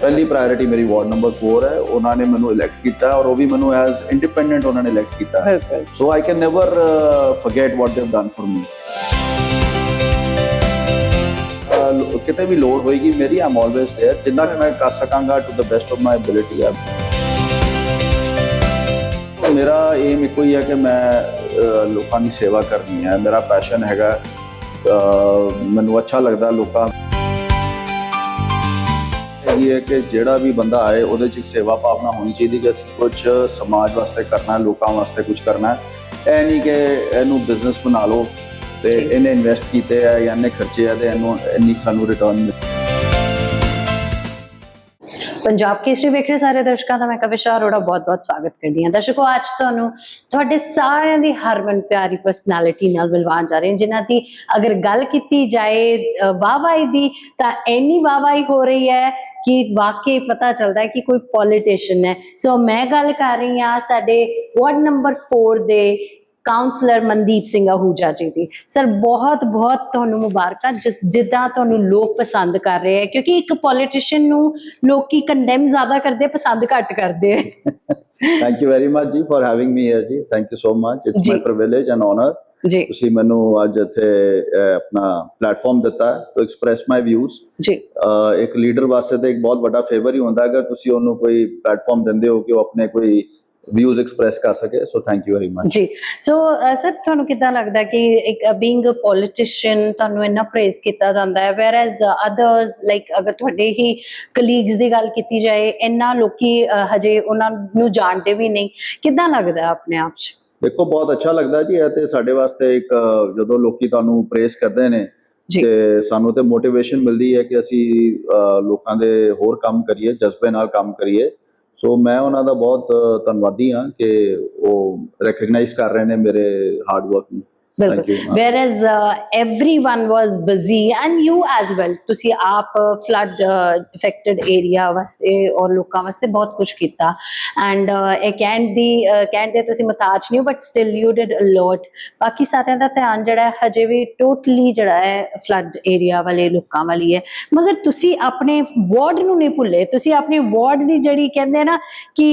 ਪਹਿਲੀ ਪ੍ਰਾਇੋਰਟੀ ਮੇਰੀ ward number 4 ਹੈ। ਉਹਨਾਂ ਨੇ ਮੈਨੂੰ ਇਲੈਕਟ ਕੀਤਾ ਔਰ ਉਹ ਵੀ ਮੈਨੂੰ ਐਜ਼ ਇੰਡੀਪੈਂਡੈਂਟ ਉਹਨਾਂ ਨੇ ਇਲੈਕਟ ਕੀਤਾ। So I can never forget what they have done for me ਕਿਤੇ ਵੀ ਲੋੜ ਹੋਏਗੀ ਮੇਰੀ ਆਮ ਆਲਵੇਸ देयर ਜਿੰਨਾ ਕਿ ਮੈਂ ਕਰ ਸਕਾਂਗਾ to the best of my ability ਆ ਮੇਰਾ ਏਮ ਇੱਕੋ ਹੀ ਹੈ ਕਿ ਮੈਂ ਲੋਕਾਂ ਦੀ ਸੇਵਾ ਕਰਨੀ ਹੈ। ਮੇਰਾ ਪੈਸ਼ਨ ਹੈਗਾ ਮੈਨੂੰ ਅੱਛਾ ਲੱਗਦਾ ਲੋਕਾਂ ਇਹ ਹੈ ਕਿ ਜਿਹੜਾ ਵੀ ਬੰਦਾ ਆਏ ਉਹਦੇ 'ਚ ਇੱਕ ਸੇਵਾ ਭਾਵਨਾ ਹੋਣੀ ਚਾਹੀਦੀ ਕਿ ਅਸੀਂ ਕੁਝ ਸਮਾਜ ਵਾਸਤੇ ਕਰਨਾ ਹੈ ਲੋਕਾਂ ਵਾਸਤੇ ਕੁਝ ਕਰਨਾ ਹੈ ਇਹ ਨਹੀਂ ਕਿ ਇਹਨੂੰ ਬਿਜ਼ਨਸ ਬਣਾ ਲਓ ਤੇ। ਇਹਨੇ ਇਨਵੈਸਟ ਕੀਤੇ ਆ ਜਾਂ ਇਹਨੇ ਖਰਚੇ ਆ ਤੇ ਇਹਨੂੰ ਇੰਨੀ ਸਾਨੂੰ ਰਿਟਰਨ ਪੰਜਾਬ ਕੇਸਰੀ ਵੇਖ ਰਹੇ ਸਾਰੇ ਦਰਸ਼ਕਾਂ ਦਾ ਮੈਂ ਕਵਿਸ਼ਾ ਅਰੋੜਾ ਬਹੁਤ-ਬਹੁਤ ਸਵਾਗਤ ਕਰਦੀ ਹਾਂ ਦਰਸ਼ਕੋ ਅੱਜ ਤੁਹਾਨੂੰ ਤੁਹਾਡੇ ਸਾਰਿਆਂ ਦੀ ਹਰਮਨ ਪਿਆਰੀ ਪਰਸਨੈਲਿਟੀ ਨਾਲ ਮਿਲਵਾਉਣ ਜਾ ਰਹੇ ਹਾਂ ਜਿਨ੍ਹਾਂ ਦੀ ਅਗਰ ਗੱਲ ਕੀਤੀ ਜਾਏ ਵਾਹਵਾਹੀ ਦੀ ਤਾਂ ਇੰਨੀ ਵਾਹਵਾਹੀ ਹੋ ਰਹੀ ਹੈ ਕਿ ਵਾਕਈ ਪਤਾ ਚੱਲਦਾ ਹੈ ਕਿ ਕੋਈ ਪੋਲੀਟੀਸ਼ੀਅਨ ਹੈ। ਸੋ ਮੈਂ ਗੱਲ ਕਰ ਰਹੀ ਹਾਂ ਸਾਡੇ ਵਾਰਡ ਨੰਬਰ 4 ਦੇ ਕਾਉਂਸਲਰ ਮਨਦੀਪ ਸਿੰਘ ਆਹੂਜਾ ਜੀ ਦੀ। ਸਰ ਬਹੁਤ ਬਹੁਤ ਤੁਹਾਨੂੰ ਮੁਬਾਰਕਾਂ ਜਿੱਦਾਂ ਤੁਹਾਨੂੰ ਲੋਕ ਪਸੰਦ ਕਰ ਰਹੇ ਹੈ ਕਿਉਂਕਿ ਇੱਕ ਪੋਲੀਟੀਸ਼ੀਅਨ ਨੂੰ ਲੋਕੀ ਕੰਡੈਮ ਜ਼ਿਆਦਾ ਕਰਦੇ ਪਸੰਦ ਘੱਟ ਕਰਦੇ ਥੈਂਕ ਯੂ ਵੈਰੀ ਮਚ ਜੀ ਫॉर ਹੈਵਿੰਗ ਮੀ ਹੇਅਰ ਜੀ। Thank you so much it's. My privilege and honour ਜੀ। ਤੁਸੀਂ ਮੈਨੂੰ ਅੱਜ ਇੱਥੇ ਆਪਣਾ ਪਲੇਟਫਾਰਮ ਦਿੱਤਾ ਟੂ ਐਕਸਪ੍ਰੈਸ ਮਾਈ ਵਿਊਜ਼ ਜੀ। ਇੱਕ ਲੀਡਰ ਵਾਸਤੇ ਤਾਂ ਇੱਕ ਬਹੁਤ ਵੱਡਾ ਫੇਵਰ ਹੀ ਹੁੰਦਾ ਅਗਰ ਤੁਸੀਂ ਉਹਨੂੰ ਕੋਈ ਪਲੇਟਫਾਰਮ ਦਿੰਦੇ ਹੋ ਕਿ ਉਹ ਆਪਣੇ ਕੋਈ ਵਿਊਜ਼ ਐਕਸਪ੍ਰੈਸ ਕਰ ਸਕੇ so thank you very much ਜੀ। ਸੋ ਸਰ ਤੁਹਾਨੂੰ ਕਿੱਦਾਂ ਲੱਗਦਾ ਕਿ ਇੱਕ ਬੀਇੰਗ ਅ ਪੋਲੀਟੀਸ਼ੀਅਨ ਤੁਹਾਨੂੰ ਇੰਨਾ ਪ੍ਰੇਜ਼ ਕੀਤਾ ਜਾਂਦਾ ਹੈ ਵੈਰ ਐਜ਼ ਅਦਰਸ ਲਾਈਕ ਅਗਰ ਤੁਹਾਡੇ ਹੀ ਕਲੀਗਸ ਦੀ ਗੱਲ ਕੀਤੀ ਜਾਏ ਇੰਨਾ ਲੋਕੀ ਹਜੇ ਉਹਨਾਂ ਨੂੰ ਜਾਣਦੇ ਵੀ ਨਹੀਂ। ਕਿੱਦਾਂ ਲੱਗਦਾ ਆਪਣੇ ਆਪ 'ਚ? ਦੇਖੋ ਬਹੁਤ ਅੱਛਾ ਲੱਗਦਾ ਜੀ ਇਹ ਤੇ ਸਾਡੇ ਵਾਸਤੇ ਇੱਕ ਜਦੋਂ ਲੋਕੀ ਤੁਹਾਨੂੰ ਪ੍ਰੇਸ ਕਰਦੇ ਨੇ। ਤੇ ਸਾਨੂੰ ਤੇ ਮੋਟੀਵੇਸ਼ਨ ਮਿਲਦੀ ਹੈ ਕਿ ਅਸੀਂ ਲੋਕਾਂ ਦੇ ਹੋਰ ਕੰਮ ਕਰੀਏ ਜਜ਼ਬੇ ਨਾਲ ਕੰਮ ਕਰੀਏ ਸੋ ਮੈਂ ਉਹਨਾਂ ਦਾ ਬਹੁਤ ਧੰਨਵਾਦੀ ਹਾਂ ਕਿ ਉਹ ਰੈਕਗਨਾਈਜ਼ ਕਰ ਰਹੇ ਨੇ ਮੇਰੇ ਹਾਰਡ ਵਰਕ ਨੂੰ ਬਿਲਕੁਲ। You whereas uh, everyone was busy and you as well. ਤੁਸੀਂ ਆਪ ਫਲੱਡ ਅਫੈਕਟਡ ਏਰੀਆ ਵਾਸਤੇ ਔਰ ਲੋਕਾਂ ਵਾਸਤੇ ਬਹੁਤ ਕੁਝ ਕੀਤਾ। ਐਂਡ ਇਹ ਕਹਿਣ ਦੀ ਕਹਿਣ ਦੇ ਤੁਸੀਂ ਮਤਾਜ ਨਹੀਂ but still you did a lot ਬਾਕੀ ਸਾਰਿਆਂ ਦਾ ਧਿਆਨ ਜਿਹੜਾ ਹੈ ਹਜੇ ਵੀ ਟੋਟਲੀ ਜਿਹੜਾ ਹੈ ਫਲੱਡ ਏਰੀਆ ਵਾਲੇ ਲੋਕਾਂ ਵਾਲੀ ਹੈ। ਮਗਰ ਤੁਸੀਂ ਆਪਣੇ ਵਾਰਡ ਨੂੰ ਨਹੀਂ ਭੁੱਲੇ। ਤੁਸੀਂ ਆਪਣੇ ਵਾਰਡ ਦੀ ਜਿਹੜੀ ਕਹਿੰਦੇ ਨਾ ਕਿ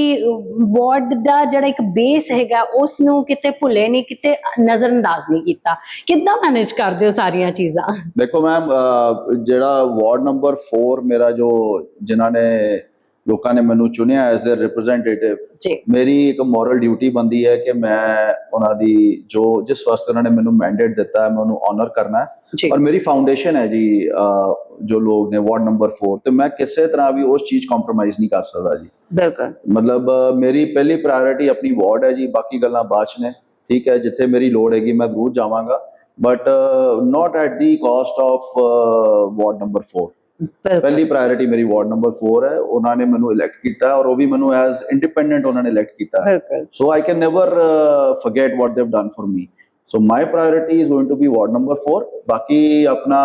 ਵਾਰਡ ਦਾ ਜਿਹੜਾ ਇੱਕ ਬੇਸ ਹੈਗਾ ਉਸ ਨੂੰ ਕਿਤੇ ਭੁੱਲੇ ਨਹੀਂ ਕਿਤੇ ਨਜ਼ਰਅੰਦਾਜ਼ ਨਹੀਂ ਕੀਤਾ। ਕਿੱਦਾਂ ਮੈਨੇਜ ਕਰਦੇ ਹੋ ਸਾਰੀਆਂ ਚੀਜ਼ਾਂ? ਦੇਖੋ ਮੈਮ ਜਿਹੜਾ ਵਾਰਡ ਨੰਬਰ 4 ਮੇਰਾ ਜੋ ਜਿਨ੍ਹਾਂ ਨੇ ਲੋਕਾਂ ਨੇ ਮੈਨੂੰ ਚੁਣਿਆ ਐਜ਼ their ਰਿਪਰੈਜ਼ੈਂਟੇਟਿਵ ਮੇਰੀ ਇੱਕ ਮੋਰਲ ਡਿਊਟੀ ਬੰਦੀ ਹੈ ਕਿ ਮੈਂ ਉਹਨਾਂ ਦੀ ਜੋ ਜਿਸ ਵਾਸਤੇ ਉਹਨਾਂ ਨੇ ਮੈਨੂੰ ਮੈਂਡੇਟ ਦਿੱਤਾ ਹੈ ਮੈਂ ਉਹਨੂੰ ਆਨਰ ਕਰਨਾ ਹੈ। ਔਰ ਮੇਰੀ ਫਾਊਂਡੇਸ਼ਨ ਹੈ ਜੀ ਜੋ ਲੋਕ ਨੇ ਵਾਰਡ ਨੰਬਰ 4 ਤੇ ਮੈਂ ਕਿਸੇ ਤਰ੍ਹਾਂ ਵੀ ਉਸ ਚੀਜ਼ ਕੰਪਰੋਮਾਈਜ਼ ਨਹੀਂ ਕਰ ਸਕਦਾ ਜੀ। ਬਿਲਕੁਲ। ਮਤਲਬ ਮੇਰੀ ਪਹਿਲੀ ਪ੍ਰਾਇੋਰਟੀ ਆਪਣੀ ਵਾਰਡ ਹੈ ਜੀ ਬਾਕੀ ਗੱਲਾਂ ਬਾਅਦ 'ਚ ਨੇ। ਠੀਕ ਹੈ ਜਿੱਥੇ ਮੇਰੀ ਲੋੜ ਹੈਗੀ ਮੈਂ ਜ਼ਰੂਰ ਜਾਵਾਂਗਾ but not at the cost of ward number 4 ਬਿਲਕੁਲ ਪਹਿਲੀ ਪ੍ਰਾਇੋਰਟੀ ਮੇਰੀ ਵਾਰਡ ਨੰਬਰ 4 ਹੈ ਉਹਨਾਂ ਨੇ ਮੈਨੂੰ ਇਲੈਕਟ ਕੀਤਾ ਔਰ ਉਹ ਵੀ ਮੈਨੂੰ ਐਜ਼ ਇੰਡੀਪੈਂਡੈਂਟ ਉਹਨਾਂ ਨੇ ਇਲੈਕਟ ਕੀਤਾ ਬਿਲਕੁਲ So I can never uh, forget what they've done for me. So my priority is going to be ward number 4. ਬਾਕੀ ਆਪਣਾ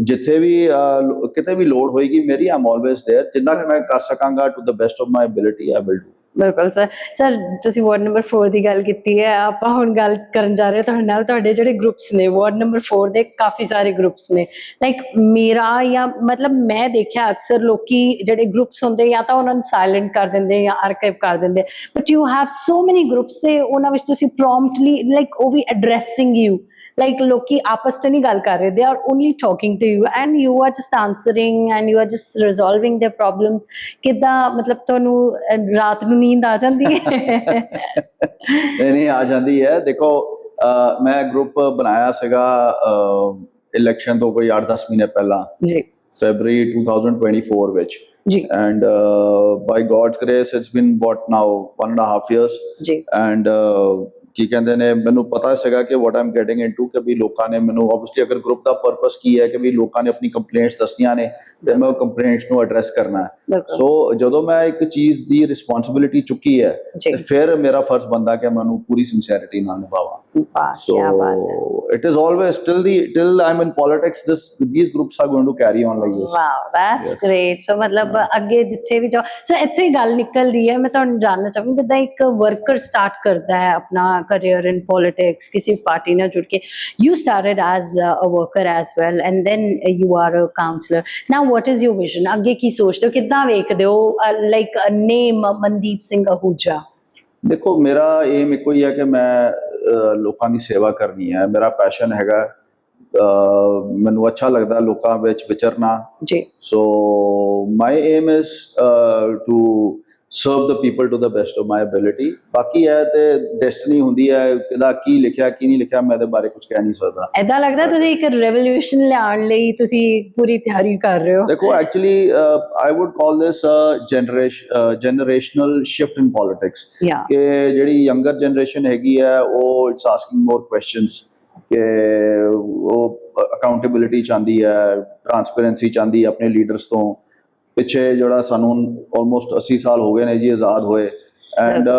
ਜਿੱਥੇ ਵੀ ਅਹ, ਲੋ- ਕਿਤੇ ਵੀ ਲੋੜ ਹੋਏਗੀ ਮੇਰੀ ਆਮ ਆਲਵੇਸ देयर ਜਿੰਨਾ ਕਿ ਮੈਂ ਕਰ ਸਕਾਂਗਾ to the best of my ability I will do ਬਿਲਕੁਲ ਸਰ। ਸਰ, ਤੁਸੀਂ ਵਾਰਡ ਨੰਬਰ 4 ਦੀ ਗੱਲ ਕੀਤੀ ਹੈ। ਆਪਾਂ ਹੁਣ ਗੱਲ ਕਰਨ ਜਾ ਰਹੇ ਹਾਂ ਤੁਹਾਡੇ ਨਾਲ। ਤੁਹਾਡੇ ਜਿਹੜੇ ਗਰੁੱਪਸ ਨੇ, ਵਾਰਡ ਨੰਬਰ 4 ਦੇ ਕਾਫੀ ਸਾਰੇ ਗਰੁੱਪਸ ਨੇ। ਲਾਈਕ ਮੇਰਾ ਜਾਂ ਮਤਲਬ ਮੈਂ ਦੇਖਿਆ ਅਕਸਰ ਲੋਕੀ ਜਿਹੜੇ ਗਰੁੱਪਸ ਹੁੰਦੇ ਜਾਂ ਤਾਂ ਉਹਨਾਂ ਨੂੰ ਸਾਇਲੈਂਟ ਕਰ ਦਿੰਦੇ ਜਾਂ ਆਰਕਾਈਵ ਕਰ ਦਿੰਦੇ। But you have so many groups ਤੇ ਉਹਨਾਂ ਵਿੱਚ ਤੁਸੀਂ ਪ੍ਰੋਮਪਟਲੀ ਲਾਈਕ ਉਹ ਵੀ ਐਡਰੈਸਿੰਗ ਯੂ ਲਾਈਕ ਲੋਕੀ ਆਪਸ ਚ ਨਹੀਂ ਗੱਲ ਕਰ ਰਹੇ they are only talking to you and you are just answering and you are just resolving their problems ਕਿਦਾਂ ਮਤਲਬ ਤੁਹਾਨੂੰ ਰਾਤ ਨੂੰ ਨੀਂਦ ਆ ਜਾਂਦੀ ਹੈ ਨਹੀਂ ਨਹੀਂ ਆ ਜਾਂਦੀ ਹੈ ਦੇਖੋ ਮੈਂ ਗਰੁੱਪ ਬਣਾਇਆ ਸੀਗਾ ਇਲੈਕਸ਼ਨ ਤੋਂ ਕੋਈ 8-10 ਮਹੀਨੇ ਪਹਿਲਾਂ ਜੀ ਫੈਬਰੀ 2024 ਵਿੱਚ Ji. And uh, by God's grace, it's been what now? One and a half years. Ji. And uh, ਕੀ ਕਹਿੰਦੇ ਨੇ, ਮੈਨੂੰ ਪਤਾ ਸੀਗਾ ਕਿ ਵਾਟ ਆਮ ਗੈਟਿੰਗ ਇਨਟੂ ਕਿ ਵੀ ਲੋਕਾਂ ਨੇ ਮੈਨੂੰ ਆਬਵੀਅਸਲੀ ਅਗਰ ਗਰੁੱਪ ਦਾ ਪਰਪਸ ਕੀ ਹੈ, ਕਿ ਵੀ ਲੋਕਾਂ ਨੇ ਆਪਣੀ ਕੰਪਲੇਂਟਸ ਦੱਸੀਆਂ ਨੇ ਤੇ ਮੈਂ ਉਹ ਕੰਪਲੇਂਟਸ ਨੂੰ ਐਡਰੈਸ ਕਰਨਾ ਹੈ। ਸੋ ਜਦੋਂ ਮੈਂ ਇੱਕ ਚੀਜ਼ ਦੀ ਰਿਸਪੌਂਸਿਬਿਲਿਟੀ ਚੁੱਕੀ ਹੈ ਤੇ ਫਿਰ ਮੇਰਾ ਫਰਜ਼ ਬੰਦਾ ਕਿ ਮੈਂ ਉਹਨੂੰ ਪੂਰੀ ਸਿੰਸੀਅਰਿਟੀ ਨਾਲ ਨਿਭਾਵਾਂ। ਵਾਹ ਕੀ ਬਾਤ ਹੈ। So it is always till the till I'm in politics, this these groups are going to carry on like this. Wow that's. Great so ਮਤਲਬ ਅੱਗੇ ਜਿੱਥੇ ਵੀ ਜਾਓ ਸੋ ਇੱਥੇ ਹੀ ਗੱਲ ਨਿਕਲਦੀ ਹੈ ਮੈਂ ਤੁਹਾਨੂੰ ਜਾਣਨਾ ਚਾਹੁੰਦੀ ਜਿੱਦਾਂ ਇੱਕ ਵਰਕਰ ਸਟਾਰਟ ਕਰਦਾ ਹੈ ਆਪਣਾ ਕੈਰੀਅਰ ਇਨ ਪੋਲਿਟਿਕਸ ਕਿਸੇ ਪਾਰਟੀ ਨਾਲ ਜੁੜ ਕੇ you started as a worker as well and then you are a councillor now what is your vision ਅੱਗੇ ਕੀ ਸੋਚਦੇ ਹੋ? ਕਿੱਦਾਂ ਵੇਖਦੇ ਹੋ? ਲਾਈਕ ਨੇਮ ਮਨਦੀਪ ਸਿੰਘ ਅਹੂਜਾ ਦੇਖੋ ਮੇਰਾ ਏਮ ਇੱਕੋ ਹੀ ਹੈ ਕਿ ਮੈਂ ਲੋਕਾਂ ਦੀ ਸੇਵਾ ਕਰਨੀ ਹੈ। ਮੇਰਾ ਪੈਸ਼ਨ ਹੈਗਾ ਮੈਨੂੰ ਅੱਛਾ ਲੱਗਦਾ ਲੋਕਾਂ ਵਿੱਚ ਵਿਚਰਨਾ। ਜੀ। So my aim is to serve the people to the best of my ability ਬਾਕੀ ਹੈ ਤੇ ਡੈਸਟਨੀ ਹੁੰਦੀ ਹੈ ਕਿਦਾ ਕੀ ਲਿਖਿਆ ਕੀ ਨਹੀਂ ਲਿਖਿਆ ਮੈਂ ਇਹਦੇ ਬਾਰੇ ਕੁਝ ਕਹਿ ਨਹੀਂ ਸਕਦਾ। ਐਦਾਂ ਲੱਗਦਾ ਤੁਸੀਂ ਇੱਕ ਰੈਵੋਲੂਸ਼ਨ ਲਿਆਉਣ ਲਈ ਤੁਸੀਂ ਪੂਰੀ ਤਿਆਰੀ ਕਰ ਰਹੇ ਹੋ। ਦੇਖੋ actually I would call generation generational shift in politics ਕਿ ਜਿਹੜੀ ਯੰਗਰ ਜਨਰੇਸ਼ਨ ਹੈਗੀ ਹੈ ਉਹ ਇਟਸ ਆਸਕਿੰਗ ਮੋਰ ਕੁਐਸਚਨਸ ਕਿ ਉਹ ਅਕਾਊਂਟੇਬਿਲਿਟੀ ਚਾਹੁੰਦੀ ਹੈ ਟਰਾਂਸਪੇਰੈਂਸੀ ਚਾਹੁੰਦੀ ਹੈ ਆਪਣੇ ਲੀਡਰਸ ਤੋਂ। ਪਿੱਛੇ ਜਿਹੜਾ ਸਾਨੂੰ ਆਲਮੋਸਟ 80 ਸਾਲ ਹੋ ਗਏ ਨੇ ਜੀ ਆਜ਼ਾਦ ਹੋਏ। ਐਂਡ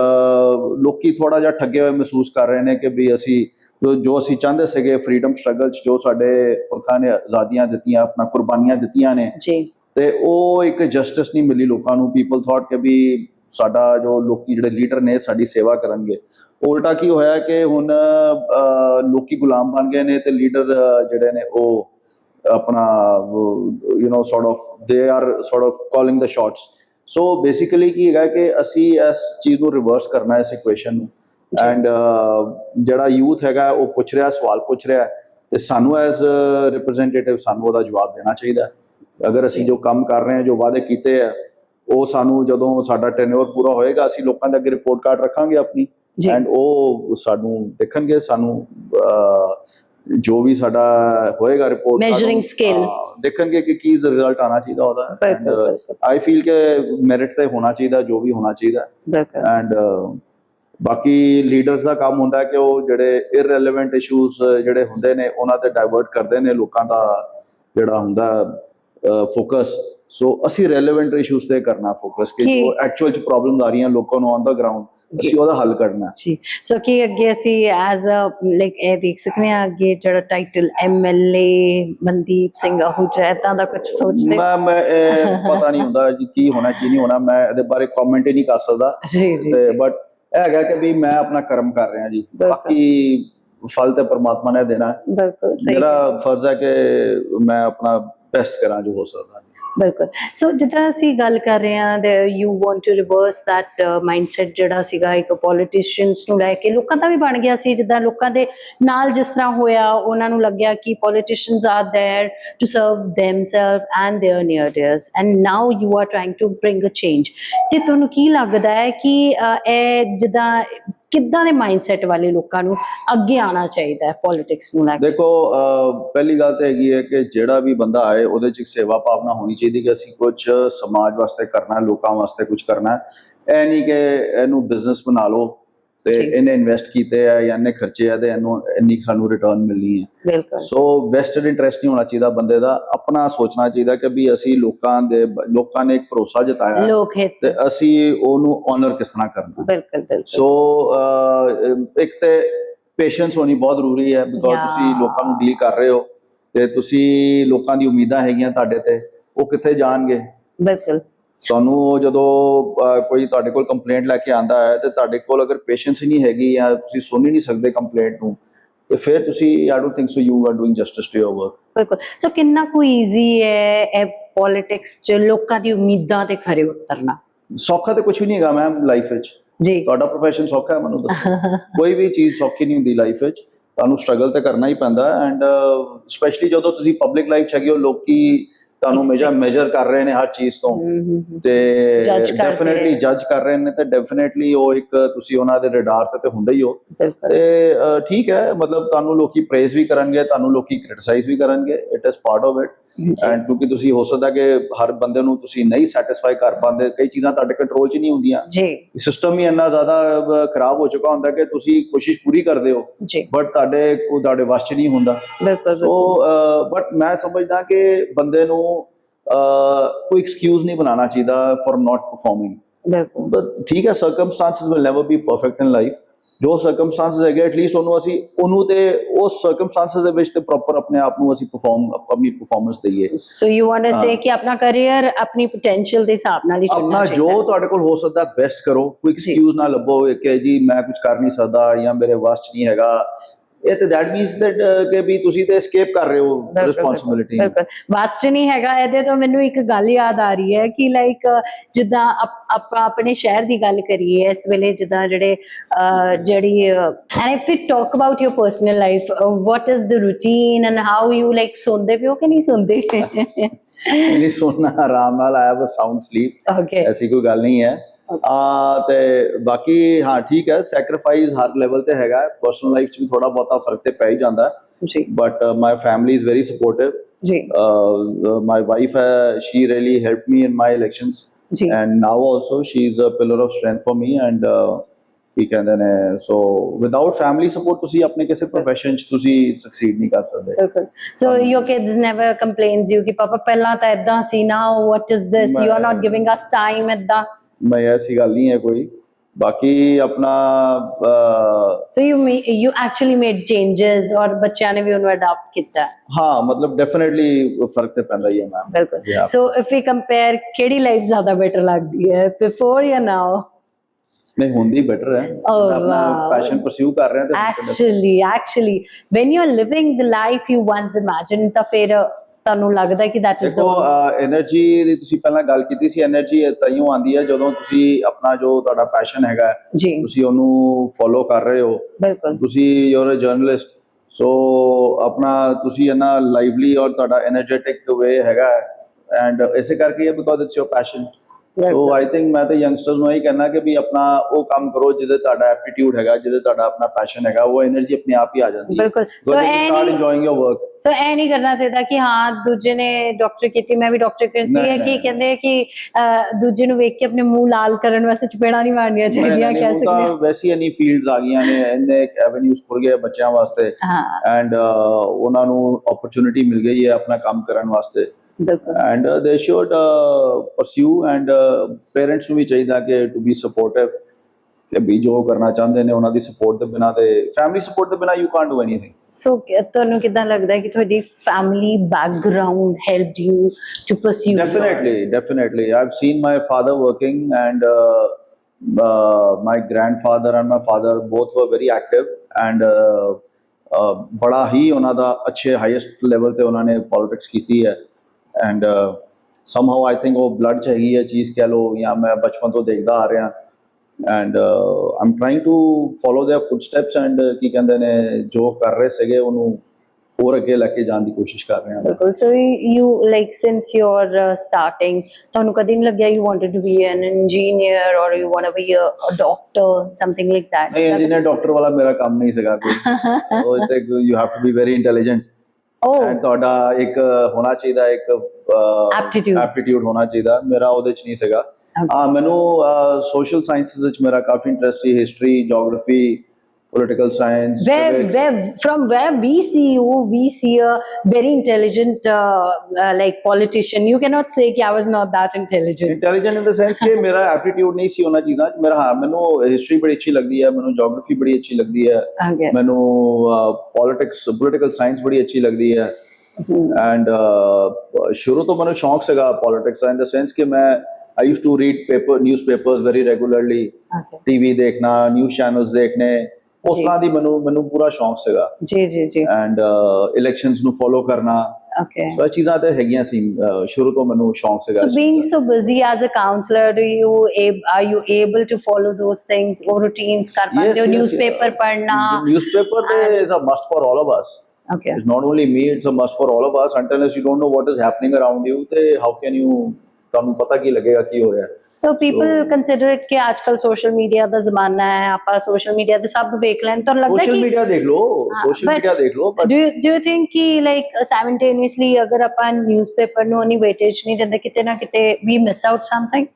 ਲੋਕੀ ਥੋੜਾ ਜਿਹਾ ਠੱਗੇ ਹੋਏ ਮਹਿਸੂਸ ਕਰ ਰਹੇ ਨੇ ਕਿ ਵੀ ਅਸੀਂ ਜੋ- ਜੋ ਅਸੀਂ ਚਾਹੁੰਦੇ ਸੀਗੇ ਫਰੀडम ਸਟਰਗਲ ਚ ਜੋ ਸਾਡੇ ਪੁਰਖਾਂ ਨੇ ਆਜ਼ਾਦੀਆਂ ਦਿੱਤੀਆਂ ਆਪਣਾ ਕੁਰਬਾਨੀਆਂ ਦਿੱਤੀਆਂ ਨੇ ਜੀ। ਤੇ ਉਹ ਇੱਕ ਜਸਟਿਸ ਨਹੀਂ ਮਿਲੀ ਲੋਕਾਂ ਨੂੰ। ਪੀਪਲ ਥਾਟ ਕਿ ਵੀ ਸਾਡਾ ਜੋ ਲੋਕੀ ਜਿਹੜੇ ਲੀਡਰ ਨੇ ਸਾਡੀ ਸੇਵਾ ਕਰਨਗੇ। ਉਲਟਾ ਕੀ ਹੋਇਆ ਕਿ ਹੁਣ ਲੋਕੀ ਗੁਲਾਮ ਬਣ ਗਏ ਨੇ ਤੇ ਲੀਡਰ ਜਿਹੜੇ ਨੇ ਉਹ ਆਪਣਾ you know sort of they are sort of calling the shots so basically ਕੀ ਹੈਗਾ ਕਿ ਅਸੀਂ ਇਸ ਚੀਜ਼ ਨੂੰ ਰਿਵਰਸ ਕਰਨਾ ਹੈ ਇਸ ਇਕੁਏਸ਼ਨ ਨੂੰ। ਐਂਡ ਜਿਹੜਾ ਯੂਥ ਹੈਗਾ ਉਹ ਪੁੱਛ ਰਿਹਾ ਸਵਾਲ ਪੁੱਛ ਰਿਹਾ ਤੇ ਸਾਨੂੰ ਐਜ਼ ਰਿਪਰੈਜ਼ੈਂਟੇਟਿਵ ਸਾਨੂੰ ਉਹਦਾ ਜਵਾਬ ਦੇਣਾ ਚਾਹੀਦਾ। ਅਗਰ ਅਸੀਂ ਜੋ ਕੰਮ ਕਰ ਰਹੇ ਹਾਂ ਜੋ ਵਾਅਦੇ ਕੀਤੇ ਆ ਉਹ ਸਾਨੂੰ ਜਦੋਂ ਸਾਡਾ ਟੈਨਿਓਰ ਪੂਰਾ ਹੋਏਗਾ ਅਸੀਂ ਲੋਕਾਂ ਦੇ ਅੱਗੇ ਰਿਪੋਰਟ ਕਾਰਡ ਰੱਖਾਂਗੇ ਆਪਣੀ। ਐਂਡ ਉਹ ਸਾਨੂੰ ਦੇਖਣਗੇ ਸਾਨੂੰ ਜੋ ਵੀ ਸਾਡਾ ਹੋਏਗਾ ਰਿਪੋਰਟ Measuring scale. ਦੇਖਣਗੇ ਕਿ ਕੀ ਰਿਜ਼ਲਟ ਆਣਾ ਚਾਹੀਦਾ ਉਹਦਾ। ਆਈ ਫੀਲ ਕਿ ਮੈਰਿਟ ਤੇ ਹੋਣਾ ਚਾਹੀਦਾ ਜੋ ਵੀ ਹੋਣਾ ਚਾਹੀਦਾ। ਐਂਡ ਬਾਕੀ ਲੀਡਰਸ ਦਾ ਕੰਮ ਹੁੰਦਾ ਹੈ ਕਿ ਉਹ ਜਿਹੜੇ ਇਰਰੈਲੇਵੈਂਟ ਇਸ਼ੂਜ਼ ਜਿਹੜੇ ਹੁੰਦੇ ਨੇ ਉਹਨਾਂ ਤੇ ਡਾਇਵਰਟ ਕਰਦੇ ਨੇ ਲੋਕਾਂ ਦਾ ਜਿਹੜਾ ਹੁੰਦਾ ਫੋਕਸ ਸੋ ਅਸੀਂ ਰੈਲੇਵੈਂਟ ਇਸ਼ੂਜ਼ ਤੇ ਕਰਨਾ ਫੋਕਸ ਕਿ ਐਕਚੁਅਲ ਚ ਪ੍ਰੋਬਲਮਸ ਆ ਰਹੀਆਂ ਲੋਕਾਂ ਨੂੰ ਔਨ ਦਾ ਗਰਾਊਂਡ ਅਸੀਂ ਉਹਦਾ ਹੱਲ ਕਰਨਾ। ਜੀ ਸੋ ਕੀ ਅੱਗੇ ਅਸੀਂ ਐਜ਼ ਅ ਲਾਈਕ ਇਹ ਦੇਖ ਸਕਦੇ ਹਾਂ ਅੱਗੇ ਜਿਹੜਾ ਟਾਈਟਲ ਐਮਐਲਏ ਮਨਦੀਪ ਸਿੰਘ ਅਹੂਜਾ ਏਦਾਂ ਦਾ ਕੁਝ ਸੋਚਦੇ ਮੈਂ ਮੈਂ ਪਤਾ ਨਹੀਂ ਹੁੰਦਾ ਜੀ ਕੀ ਹੋਣਾ ਕੀ ਨਹੀਂ ਹੋਣਾ ਮੈਂ ਇਹਦੇ ਬਾਰੇ ਕਮੈਂਟ ਹੀ ਨਹੀਂ ਕਰ ਸਕਦਾ ਜੀ ਜੀ ਬਟ ਇਹ ਹੈਗਾ ਕਿ ਵੀ ਮੈਂ ਆਪਣਾ ਕਰਮ ਕਰ ਰਿਹਾ ਜੀ। ਬਾਕੀ ਫਲ ਤੇ ਪਰਮਾਤਮਾ ਨੇ ਦੇਣਾ। ਬਿਲਕੁਲ ਸਹੀ ਮੇਰਾ ਫਰਜ਼ ਹੈ ਕਿ ਮੈਂ ਆਪਣਾ ਬੈਸਟ ਕਰਾਂ ਜੋ ਹੋ ਸਕਦਾ ਬਿਲਕੁਲ ਸੋ ਜਿੱਦਾਂ ਅਸੀਂ ਗੱਲ ਕਰ ਰਹੇ ਹਾਂ ਦੇ you want to reverse that mindset ਜਿਹੜਾ ਸੀਗਾ ਇੱਕ ਪੋਲੀਟੀਸ਼ੀਅਨਸ ਨੂੰ ਲੈ ਕੇ ਲੋਕਾਂ ਦਾ ਵੀ ਬਣ ਗਿਆ ਸੀ ਜਿੱਦਾਂ ਲੋਕਾਂ ਦੇ ਨਾਲ ਜਿਸ ਤਰ੍ਹਾਂ ਹੋਇਆ ਉਹਨਾਂ ਨੂੰ ਲੱਗਿਆ ਕਿ politicians are there to serve themselves and their near dears and now you are trying to bring a change ਤੇ ਤੁਹਾਨੂੰ ਕੀ ਲੱਗਦਾ ਹੈ ਕਿ ਅਹ, ਇਹ ਜਿੱਦਾਂ ਕਿੱਦਾਂ ਦੇ ਮਾਈਂਡਸੈਟ ਵਾਲੇ ਲੋਕਾਂ ਨੂੰ ਅੱਗੇ ਆਉਣਾ ਚਾਹੀਦਾ ਹੈ ਪੋਲਿਟਿਕਸ ਨੂੰ ਲੈ ਕੇ? ਦੇਖੋ ਅਹ, ਪਹਿਲੀ ਗੱਲ ਤਾਂ ਹੈਗੀ ਹੈ ਕਿ ਜਿਹੜਾ ਵੀ ਬੰਦਾ ਆਏ ਉਹਦੇ 'ਚ ਇੱਕ ਸੇਵਾ ਭਾਵਨਾ ਹੋਣੀ ਚਾਹੀਦੀ ਕਿ ਅਸੀਂ ਕੁਝ ਸਮਾਜ ਵਾਸਤੇ ਕਰਨਾ ਹੈ ਲੋਕਾਂ ਵਾਸਤੇ ਕੁਝ ਕਰਨਾ ਹੈ। ਇਹ ਨਹੀਂ ਕਿ ਇਹਨੂੰ ਬਿਜ਼ਨਸ ਬਣਾ ਲਓ ਤੇ। ਇਹਨੇ ਇਨਵੈਸਟ ਕੀਤੇ ਆ ਜਾਂ ਇਹਨੇ ਖਰਚੇ ਆ ਤੇ ਇਹਨੂੰ ਇੰਨੀ ਕੁ ਸਾਨੂੰ ਰਿਟਰਨ ਮਿਲਣੀ ਹੈ। ਬਿਲਕੁਲ। ਸੋ ਵੈਸਟਡ ਇੰਟਰਸਟ ਨਹੀਂ ਹੋਣਾ ਚਾਹੀਦਾ ਬੰਦੇ ਦਾ। ਆਪਣਾ ਸੋਚਣਾ ਚਾਹੀਦਾ ਕਿ ਵੀ ਅਸੀਂ ਲੋਕਾਂ ਦੇ ਲੋਕਾਂ ਨੇ ਇੱਕ ਭਰੋਸਾ ਜਤਾਇਆ ਹੈ ਲੋਕ ਹਿੱਤ। ਤੇ ਅਸੀਂ ਉਹਨੂੰ ਆਨਰ ਕਿਸ ਤਰ੍ਹਾਂ ਕਰਨਾ ਬਿਲਕੁਲ ਬਿਲਕੁਲ। ਸੋ ਅਹ, ਇੱਕ ਤੇ ਪੇਸ਼ੈਂਸ ਹੋਣੀ ਬਹੁਤ ਜ਼ਰੂਰੀ ਹੈ ਬਿਕੋਜ਼ Yeah. ਤੁਸੀਂ ਲੋਕਾਂ ਨੂੰ ਡੀਲ ਕਰ ਰਹੇ ਹੋ ਤੇ ਤੁਸੀਂ ਲੋਕਾਂ ਦੀ ਉਮੀਦਾਂ ਹੈਗੀਆਂ ਤੁਹਾਡੇ ਤੇ ਉਹ ਕਿੱਥੇ ਜਾਣਗੇ? ਬਿਲਕੁਲ। ਤੁਹਾਨੂੰ ਉਹ ਜਦੋਂ ਕੋਈ ਤੁਹਾਡੇ ਕੋਲ ਕੰਪਲੇਂਟ ਲੈ ਕੇ ਆਂਦਾ ਹੈ ਤੇ ਤੁਹਾਡੇ ਕੋਲ ਅਗਰ ਪੇਸ਼ੈਂਸ ਹੀ ਨਹੀਂ ਹੈਗੀ ਜਾਂ ਤੁਸੀਂ ਸੁਣ ਹੀ ਨਹੀਂ ਸਕਦੇ ਕੰਪਲੇਂਟ ਨੂੰ ਤੇ ਫਿਰ ਤੁਸੀਂ I don't think so you are doing justice to your work ਬਿਲਕੁਲ। ਸੋ ਕਿੰਨਾ ਕੁ ਈਜ਼ੀ ਹੈ ਇਹ ਪੋਲਿਟਿਕਸ ਚ ਲੋਕਾਂ ਦੀ ਉਮੀਦਾਂ ਤੇ ਖਰੇ ਉਤਰਨਾ? ਸੌਖਾ ਤੇ ਕੁਝ ਵੀ ਨਹੀਂ ਹੈਗਾ ਮੈਮ ਲਾਈਫ ਵਿੱਚ। ਜੀ। ਤੁਹਾਡਾ ਪ੍ਰੋਫੈਸ਼ਨ ਸੌਖਾ ਹੈ ਮੈਨੂੰ ਦੱਸੋ। ਕੋਈ ਵੀ ਚੀਜ਼ ਸੌਖੀ ਨਹੀਂ ਹੁੰਦੀ ਲਾਈਫ ਵਿੱਚ। ਤੁਹਾਨੂੰ ਸਟਰਗਲ ਤੇ ਕਰਨਾ ਹੀ ਪੈਂਦਾ ਐਂਡ ਸਪੈਸ਼ਲੀ ਜਦੋਂ ਤੁਸੀਂ ਪਬਲਿਕ ਲਾਈਫ ਚ ਹੈਗੇ ਹੋ ਲੋਕੀ ਤੁਹਾਨੂੰ ਮੇਜਰ ਮੈਜਰ ਕਰ ਰਹੇ ਨੇ ਹਰ ਚੀਜ਼ ਤੋਂ। ਤੇ ਡੈਫੀਨਿਟਲੀ। ਜੱਜ ਕਰ ਰਹੇ ਨੇ ਤੇ ਡੈਫੀਨਿਟਲੀ ਉਹ ਇੱਕ ਤੁਸੀਂ ਉਹਨਾਂ ਦੇ ਰਡਾਰ ਤੇ ਤੇ ਹੁੰਦੇ ਹੀ ਹੋ। ਤੇ ਠੀਕ ਹੈ ਮਤਲਬ ਤੁਹਾਨੂੰ ਲੋਕੀ ਪ੍ਰੇਜ਼ ਵੀ ਕਰਨਗੇ ਤੁਹਾਨੂੰ ਲੋਕੀ ਕ੍ਰਿਟਿਸਾਈਜ਼ ਵੀ ਕਰਨਗੇ it is part of it and ਕਿਉਂਕਿ ਤੁਸੀਂ ਹੋ ਸਕਦਾ ਕਿ ਹਰ ਬੰਦੇ ਨੂੰ ਤੁਸੀਂ ਨਹੀਂ ਸੈਟੀਸਫਾਈ ਕਰ ਪਾਉਂਦੇ ਕਈ ਚੀਜ਼ਾਂ ਤੁਹਾਡੇ ਕੰਟਰੋਲ 'ਚ ਨਹੀਂ ਹੁੰਦੀਆਂ। ਜੀ। ਸਿਸਟਮ ਹੀ ਇੰਨਾ ਜ਼ਿਆਦਾ ਖਰਾਬ ਹੋ ਚੁੱਕਾ ਹੁੰਦਾ ਕਿ ਤੁਸੀਂ ਕੋਸ਼ਿਸ਼ ਪੂਰੀ ਕਰਦੇ ਹੋ। ਜੀ। ਬਟ ਤੁਹਾਡੇ ਕੋ ਤੁਹਾਡੇ ਵੱਸ 'ਚ ਨਹੀਂ ਹੁੰਦਾ। ਬਿਲਕੁਲ ਸੋ ਬਟ ਮੈਂ ਸਮਝਦਾ ਕਿ ਬੰਦੇ ਨੂੰ ਕੋਈ ਐਕਸਕਿਊਜ਼ ਨਹੀਂ ਬਣਾਉਣਾ ਚਾਹੀਦਾ ਫॉर ਨਾਟ ਪਰਫਾਰਮਿੰਗ ਬਿਲਕੁਲ। ਬਟ ਠੀਕ ਹੈ circumstances will never be perfect in life ਜੋ ਸਰਕਮਸਟੈਂਸਸ ਹੈਗੇ ਐਟਲੀਸਟ ਉਹਨੂੰ ਅਸੀਂ ਉਹਨੂੰ ਤੇ ਉਸ ਸਰਕਮਸਟੈਂਸਸ ਦੇ ਵਿੱਚ ਤੇ ਪ੍ਰੋਪਰ ਆਪਣੇ ਆਪ ਨੂੰ ਅਸੀਂ ਪਰਫਾਰਮ ਆਪਣੀ ਪਰਫਾਰਮੈਂਸ ਦਈਏ so you want to say. ਕਿ ਆਪਣਾ ਕੈਰੀਅਰ ਆਪਣੀ ਪੋਟੈਂਸ਼ੀਅਲ ਦੇ ਹਿਸਾਬ ਨਾਲ ਹੀ ਆਪਣਾ ਚਾਹੀਦਾ ਜੋ ਹੈ। ਤੁਹਾਡੇ ਕੋਲ ਹੋ ਸਕਦਾ ਬੈਸਟ ਕਰੋ ਕੋਈ ਜੀ। ਐਕਸਕਿਊਜ਼ ਨਾ ਲੱਭੋ ਕਿ ਜੀ ਮੈਂ ਕੁਝ ਕਰ ਨਹੀਂ ਸਕਦਾ ਜਾਂ ਮੇਰੇ ਵੱਸ 'ਚ ਨਹੀਂ ਹੈਗਾ ਇਹ ਤੇ ਦੈਟ ਮੀਨਸ ਦੈਟ ਕਿ ਵੀ ਤੁਸੀਂ ਤੇ ਐਸਕੇਪ ਕਰ ਰਹੇ ਹੋ ਰਿਸਪੌਂਸਿਬਿਲਿਟੀ ਬਿਲਕੁਲ ਵਾਸਟ ਨਹੀਂ ਹੈਗਾ ਇਹਦੇ ਤੋਂ ਮੈਨੂੰ ਇੱਕ ਗੱਲ ਯਾਦ ਆ ਰਹੀ ਹੈ ਕਿ ਲਾਈਕ ਜਿੱਦਾਂ ਆਪ- ਆਪਾਂ ਆਪਣੇ ਸ਼ਹਿਰ ਦੀ ਗੱਲ ਕਰੀਏ ਇਸ ਵੇਲੇ ਜਿੱਦਾਂ ਜਿਹੜੇ ਜਿਹੜੀ and if we talk about your personal life what is the routine and how you like ਸੁਣਦੇ ਪਿਓ ਕਿ ਨਹੀਂ ਸੁਣਦੇ ਨਹੀਂ ਸੁਣਨਾ ਆਰਾਮ ਨਾਲ ਆਇਆ ਬਸ ਸਾਊਂਡ ਸਲੀਪ ਐਸੀ ਕੋਈ ਗੱਲ ਨਹੀਂ ਹੈ। ਆ ਤੇ ਬਾਕੀ ਹਾਂ ਠੀਕ ਹੈ ਸੈਕਰੀਫਾਈਸ ਹਰ ਲੈਵਲ ਤੇ ਹੈਗਾ ਪਰਸਨਲ ਲਾਈਫ 'ਚ ਵੀ ਥੋੜਾ ਬਹੁਤਾ ਫ਼ਰਕ ਤੇ ਪੈ ਹੀ ਜਾਂਦਾ ਜੀ। But my family is very supportive ਜੀ। ਮਾਈ ਵਾਈਫ ਹੈ she really help me in my elections ਜੀ। Now also she is a pillar of strength for me and uh, ਕੀ ਕਹਿੰਦੇ ਨੇ ਸੋ ਵਿਦਆਊਟ ਫੈਮਿਲੀ ਸਪੋਰਟ ਤੁਸੀਂ ਆਪਣੇ ਕਿਸੇ profession 'ਚ ਤੁਸੀਂ ਸਕਸੀਡ ਨਹੀਂ ਕਰ ਸਕਦੇ। ਬਿਲਕੁਲ। So your kids never complains you ਕਿ ਪਾਪਾ ਪਹਿਲਾਂ ਤਾਂ ਇਦਾਂ ਸੀ ਨਾ what is this you are not giving us time ਇਦਾਂ ਮੈਂ ਐਸੀ ਗੱਲ ਨਹੀਂ ਹੈ ਕੋਈ ਬਾਕੀ ਆਪਣਾ so you you actually made changes ਔਰ ਬੱਚਿਆਂ ਨੇ ਵੀ ਉਹਨੂੰ ਅਡਾਪਟ ਕੀਤਾ ਹੈ। ਮਤਲਬ ਡੈਫੀਨਿਟਲੀ ਫ਼ਰਕ ਤੇ ਪੈਂਦਾ ਹੀ ਹੈ ਮੈਮ ਬਿਲਕੁਲ. ਸੋ ਇਫ ਵੀ ਕੰਪੇਅਰ ਕਿਹੜੀ ਲਾਈਫ ਜ਼ਿਆਦਾ ਬੈਟਰ ਲੱਗਦੀ ਹੈ ਬਿਫੋਰ ਜਾਂ ਨਾਓ ਨਹੀਂ ਹੁੰਦੀ ਬੈਟਰ ਹੈ Oh, ਆਪਣਾ. ਪੈਸ਼ਨ ਪਰਸਿਊ ਕਰ ਰਹੇ ਹਾਂ ਤੇ actually actually when you are living the life you once imagined ਤਾਂ ਫਿਰ ਤੁਹਾਨੂੰ ਲੱਗਦਾ ਕਿ ਦੈਟ ਇਜ਼ ਦੇਖੋ એનર્ਜੀ ਦੀ ਤੁਸੀਂ ਪਹਿਲਾਂ ਗੱਲ ਕੀਤੀ ਸੀ એનર્ਜੀ ਤਾਈਓ ਆਂਦੀ ਹੈ ਜਦੋਂ ਤੁਸੀਂ ਆਪਣਾ ਜੋ ਤੁਹਾਡਾ ਪੈਸ਼ਨ ਹੈਗਾ ਤੁਸੀਂ ਉਹਨੂੰ ਫੋਲੋ ਕਰ ਰਹੇ ਹੋ ਬਿਲਕੁਲ। ਤੁਸੀਂ ਯੂਰ ਅ ਜਰਨਲਿਸਟ ਸੋ ਆਪਣਾ ਤੁਸੀਂ ਇਹਨਾਂ ਲਾਈਵਲੀ ਔਰ ਤੁਹਾਡਾ એનર્ਜੈਟਿਕ ਵੇ ਹੈਗਾ ਐਂਡ ਇਸੇ ਕਰਕੇ ਇਹ because it's your passion so I think ਮੈਂ ਤੇ ਯੰਗਸਟਰਸ ਨੂੰ ਇਹ ਕਹਿਣਾ ਕਿ ਵੀ ਆਪਣਾ ਉਹ ਕੰਮ ਕਰੋ ਜਿਹਦੇ ਤੁਹਾਡਾ ਐਪਟੀਟਿਊਡ ਹੈਗਾ ਜਿਹਦੇ ਤੁਹਾਡਾ ਆਪਣਾ ਪੈਸ਼ਨ ਹੈਗਾ ਉਹ એનર્ਜੀ ਆਪਣੇ ਆਪ ਹੀ ਆ ਜਾਂਦੀ ਹੈ। ਬਿਲਕੁਲ। So uh start enjoying your work so uh ਨਹੀਂ ਕਰਨਾ ਚਾਹੀਦਾ ਕਿ ਹਾਂ ਦੂਜੇ ਨੇ ਡਾਕਟਰ ਕੀਤੀ ਮੈਂ ਵੀ ਡਾਕਟਰ ਕੀਤੀ ਹੈ। ਕਿ ਕਹਿੰਦੇ ਕਿ ਦੂਜੇ ਨੂੰ ਵੇਖ ਕੇ ਆਪਣੇ ਮੂੰਹ ਲਾਲ ਕਰਨ ਵਾਸਤੇ ਚਪੇੜਾ ਨਹੀਂ ਮਾਰਨੀਆਂ ਚਾਹੀਦੀਆਂ ਕਹਿ ਸਕਦੇ ਹਾਂ। ਵੈਸੀ ਇਨੀ ਫੀਲਡਸ ਆ ਗਈਆਂ ਨੇ ਇਹਨੇ ਇੱਕ ਐਵੇਨਿਊਸ ਖੁੱਲ ਗਏ ਬੱਚਿਆਂ ਵਾਸਤੇ। ਐਂਡ ਉਹਨਾਂ ਨੂੰ ਓਪਰਚੁਨਿਟੀ ਮਿਲ ਗਈ ਹੈ ਆਪਣਾ ਕੰਮ ਕਰਨ ਵਾਸਤੇ। ਐਂਡ ਦੇ ਸ਼ੁਡ ਪਰਸਿਊ ਐਂਡ ਪੇਰੈਂਟਸ ਨੂੰ ਵੀ ਚਾਹੀਦਾ ਕਿ ਟੂ ਬੀ ਸਪੋਰਟਿਵ ਕਿ ਵੀ ਜੋ ਕਰਨਾ ਚਾਹੁੰਦੇ ਨੇ ਉਹਨਾਂ ਦੀ ਸਪੋਰਟ ਦੇ ਬਿਨਾ ਤੇ ਫੈਮਿਲੀ ਸਪੋਰਟ ਦੇ ਬਿਨਾ you can't do anything so ਤੁਹਾਨੂੰ ਕਿਦਾਂ ਲੱਗਦਾ ਕਿ ਤੁਹਾਡੀ family background helped you to pursue Definitely, definitely. I've seen my father working, and uh, uh, my grandfather and my father both were very active, and uh, uh, ਬੜਾ ਹੀ ਉਹਨਾਂ ਦਾ ਅੱਛੇ highest level ਤੇ ਉਹਨਾਂ ਨੇ ਪੋਲਿਟਿਕਸ ਕੀਤੀ ਹੈ and ਸਮਹਾਉ I think ਉਹ blood ਚ ਹੈਗੀ ਹੈ ਚੀਜ਼ ਕਹਿ ਲਓ ਜਾਂ ਮੈਂ ਬਚਪਨ ਤੋਂ ਦੇਖਦਾ ਆ ਰਿਹਾ and I'm trying to follow their footsteps and ਕੀ ਕਹਿੰਦੇ ਨੇ ਜੋ ਕਰ ਰਹੇ ਸੀਗੇ ਉਹਨੂੰ ਹੋਰ ਅੱਗੇ ਲੈ ਕੇ ਜਾਣ ਦੀ ਕੋਸ਼ਿਸ਼ ਕਰ ਰਹੇ ਹਾਂ ਬਿਲਕੁਲ so you like since you're starting ਤੁਹਾਨੂੰ ਕਦੀ ਨਹੀਂ ਲੱਗਿਆ you wanted to be an engineer or you want to be a doctor something like ਨਹੀਂ ਦੈਟ ਇੰਜੀਨੀਅਰ ਡਾਕਟਰ ਵਾਲਾ ਮੇਰਾ ਕੰਮ ਨਹੀਂ ਸੀਗਾ ਕੋਈ ਉਹ ਤੇ you have to be very intelligent O and ਤੁਹਾਡਾ ਇੱਕ ਹੋਣਾ ਚਾਹੀਦਾ ਇੱਕ Aptitude. ਐਪਟੀਟਿਊਡ ਹੋਣਾ ਚਾਹੀਦਾ। ਮੇਰਾ ਉਹਦੇ ਚ ਨਹੀਂ ਸੀਗਾ। ਮੈਨੂੰ ਸੋਸ਼ਲ ਸਾਇੰਸਸ ਵਿੱਚ ਮੇਰਾ ਕਾਫੀ interest C history geography political science where where from where we see you we see a very intelligent uh, uh, like politician. You cannot say कि I was not that intelligent. Intelligent in the sense ਕਿ ਮੇਰਾ aptitude ਨਹੀਂ ਸੀ ਉਹਨਾਂ ਚੀਜ਼ਾਂ 'ਚ ਮੇਰਾ ਹਾਂ ਮੈਨੂੰ ਹਿਸਟਰੀ ਬੜੀ ਅੱਛੀ ਲੱਗਦੀ ਹੈ ਮੈਨੂੰ ਜੀਓਗ੍ਰਾਫੀ ਬੜੀ ਅੱਛੀ ਲੱਗਦੀ ਹੈ okay ਮੈਨੂੰ ਪੋਲਿਟਿਕਸ ਪੋਲਿਟੀਕਲ ਸਾਇੰਸ ਬੜੀ ਅੱਛੀ ਲੱਗਦੀ ਹੈ ਐਂਡ ਸ਼ੁਰੂ ਤੋਂ ਮੈਨੂੰ ਸ਼ੌਂਕ ਸੀਗਾ ਪੋਲਿਟਿਕਸ ਇਨ ਦ ਸੈਂਸ ਕਿ ਮੈਂ I use to read paper newspapers very regularly okay. TV ਦੇਖਣਾ ਨਿਊਜ਼ ਚੈਨਲਸ ਦੇਖਣੇ ਉਸ ਤਰ੍ਹਾਂ ਦੀ ਮੈਨੂੰ ਮੈਨੂੰ ਪੂਰਾ ਸ਼ੌਂਕ ਸੀਗਾ। ਜੀ ਜੀ ਜੀ। ਐਂਡ ਇਲੈਕਸ਼ਨਸ ਨੂੰ ਫੋਲੋ ਕਰਨਾ। ਓਕੇ ਸੋ ਚੀਜ਼ਾਂ ਤਾਂ ਹੈਗੀਆਂ ਸੀ ਸ਼ੁਰੂ ਤੋਂ ਮੈਨੂੰ ਸ਼ੌਂਕ ਸੀਗਾ so being so busy as a counsellor do you are you able to follow those things or routines ਕਰ ਪਾਉਂਦੇ ਹੋ ਨਿਊਜ਼ਪੇਪਰ ਪੜ੍ਹਨਾ ਨਿਊਜ਼ਪੇਪਰ ਤੇ is a must for all of us okay. It's not only me it's a must for all of us until unless you don't know what is happening around you they how can you ਤੁਹਾਨੂੰ ਪਤਾ ਕੀ ਲੱਗੇਗਾ ਕੀ ਹੋ ਰਿਹਾ। ਹੈ ਸੋ people consider it ਕਿ ਅੱਜਕੱਲ social media ਦਾ ਜ਼ਮਾਨਾ ਹੈ ਆਪਾਂ ਸੋਸ਼ਲ ਮੀਡੀਆ ਤੇ ਸਭ ਵੇਖ ਲੈਣ ਤੁਹਾਨੂੰ ਲੱਗਦਾ ਕਿ ਸੋਸ਼ਲ ਮੀਡੀਆ ਦੇਖ ਲਓ ਸੋਸ਼ਲ ਮੀਡੀਆ ਦੇਖ ਲਓ ਡੂ ਡੂ ਯੂ ਥਿੰਕ ਕਿ ਲਾਈਕ ਸਾਇਮਲਟੇਨੀਅਸਲੀ ਅਗਰ ਆਪਾਂ ਨਿਊਜ਼ਪੇਪਰ ਨੂੰ ਉਨੀ ਵੇਟੇਜ ਨਹੀਂ ਦਿੰਦੇ ਕਿਤੇ ਨਾ ਕਿਤੇ ਵੀ ਮਿਸ ਆਊਟ ਸਮਥਿੰਗ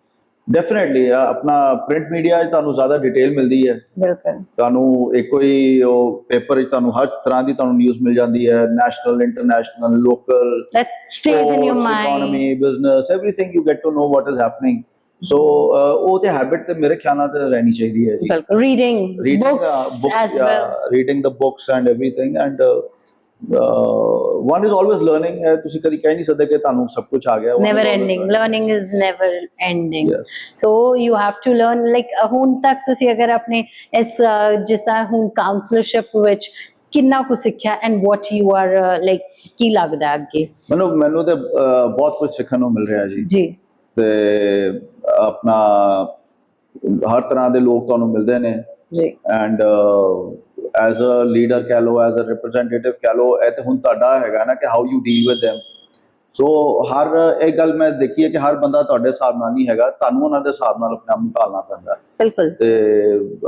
ਡੈਫੀਨਿਟਲੀ ਆਪਣਾ ਪ੍ਰਿੰਟ ਮੀਡੀਆ 'ਚ ਤੁਹਾਨੂੰ ਜ਼ਿਆਦਾ ਡਿਟੇਲ ਮਿਲਦੀ ਹੈ ਬਿਲਕੁਲ ਤੁਹਾਨੂੰ ਇੱਕੋ ਹੀ ਉਹ ਪੇਪਰ 'ਚ ਤੁਹਾਨੂੰ ਹਰ ਤਰ੍ਹਾਂ ਦੀ ਤੁਹਾਨੂੰ ਨਿਊਜ਼ ਮਿਲ ਜਾਂਦੀ ਹੈ national international local let stays in your mind economy business everything you get to know what is happening so ਉਹ ਤੇ ਹੈਬਿਟ ਤੇ ਮੇਰੇ ਖਿਆਲ ਨਾਲ ਤਾਂ ਰਹਿਣੀ ਚਾਹੀਦੀ ਹੈ ਜੀ ਬਿਲਕੁਲ reading books uh, as well and everything and uh, uh, one is always learning ਹੈ ਤੁਸੀਂ ਕਦੀ ਕਹਿ ਨਹੀਂ ਸਕਦੇ ਕਿ ਤੁਹਾਨੂੰ ਸਭ ਕੁਝ ਆ ਗਿਆ learning is never ending Yes. so you have to learn like uh, ਹੁਣ ਤੱਕ ਤੁਸੀਂ ਅਗਰ ਆਪਣੇ ਇਸ uh, ਜਿਸ ਹੁਣ ਕਾਉਂਸਲਰਸ਼ਿਪ ਵਿੱਚ ਕਿੰਨਾ ਕੁ ਸਿੱਖਿਆ and what you are like ਕੀ ਲੱਗਦਾ ਅੱਗੇ ਮੈਨੂੰ ਮੈਨੂੰ ਤੇ ਬਹੁਤ ਕੁਝ ਸਿੱਖਣ ਨੂੰ ਮਿਲ ਰਿਹਾ ਜੀ ਜੀ ਤੇ ਆਪਣਾ ਹਰ ਤਰ੍ਹਾਂ ਦੇ ਲੋਕ ਤੁਹਾਨੂੰ ਮਿਲਦੇ ਨੇ। ਜੀ। ਐਂਡ ਐਜ਼ ਅ ਲੀਡਰ ਕਹਿ ਲਓ ਐਜ਼ ਅ ਰਿਪਰੈਜ਼ੈਂਟੇਟਿਵ ਕਹਿ ਲਓ ਇਹ ਤੇ ਹੁਣ ਤੁਹਾਡਾ ਹੈਗਾ ਨਾ ਕਿ how you deal with them so ਹਰ ਇਹ ਗੱਲ ਮੈਂ ਦੇਖੀ ਹੈ ਕਿ ਹਰ ਬੰਦਾ ਤੁਹਾਡੇ ਹਿਸਾਬ ਨਾਲ ਨਹੀਂ ਹੈਗਾ ਤੁਹਾਨੂੰ ਉਹਨਾਂ ਦੇ ਹਿਸਾਬ ਨਾਲ ਆਪਣੇ ਢਾਲਣਾ ਪੈਂਦਾ। ਬਿਲਕੁਲ। ਤੇ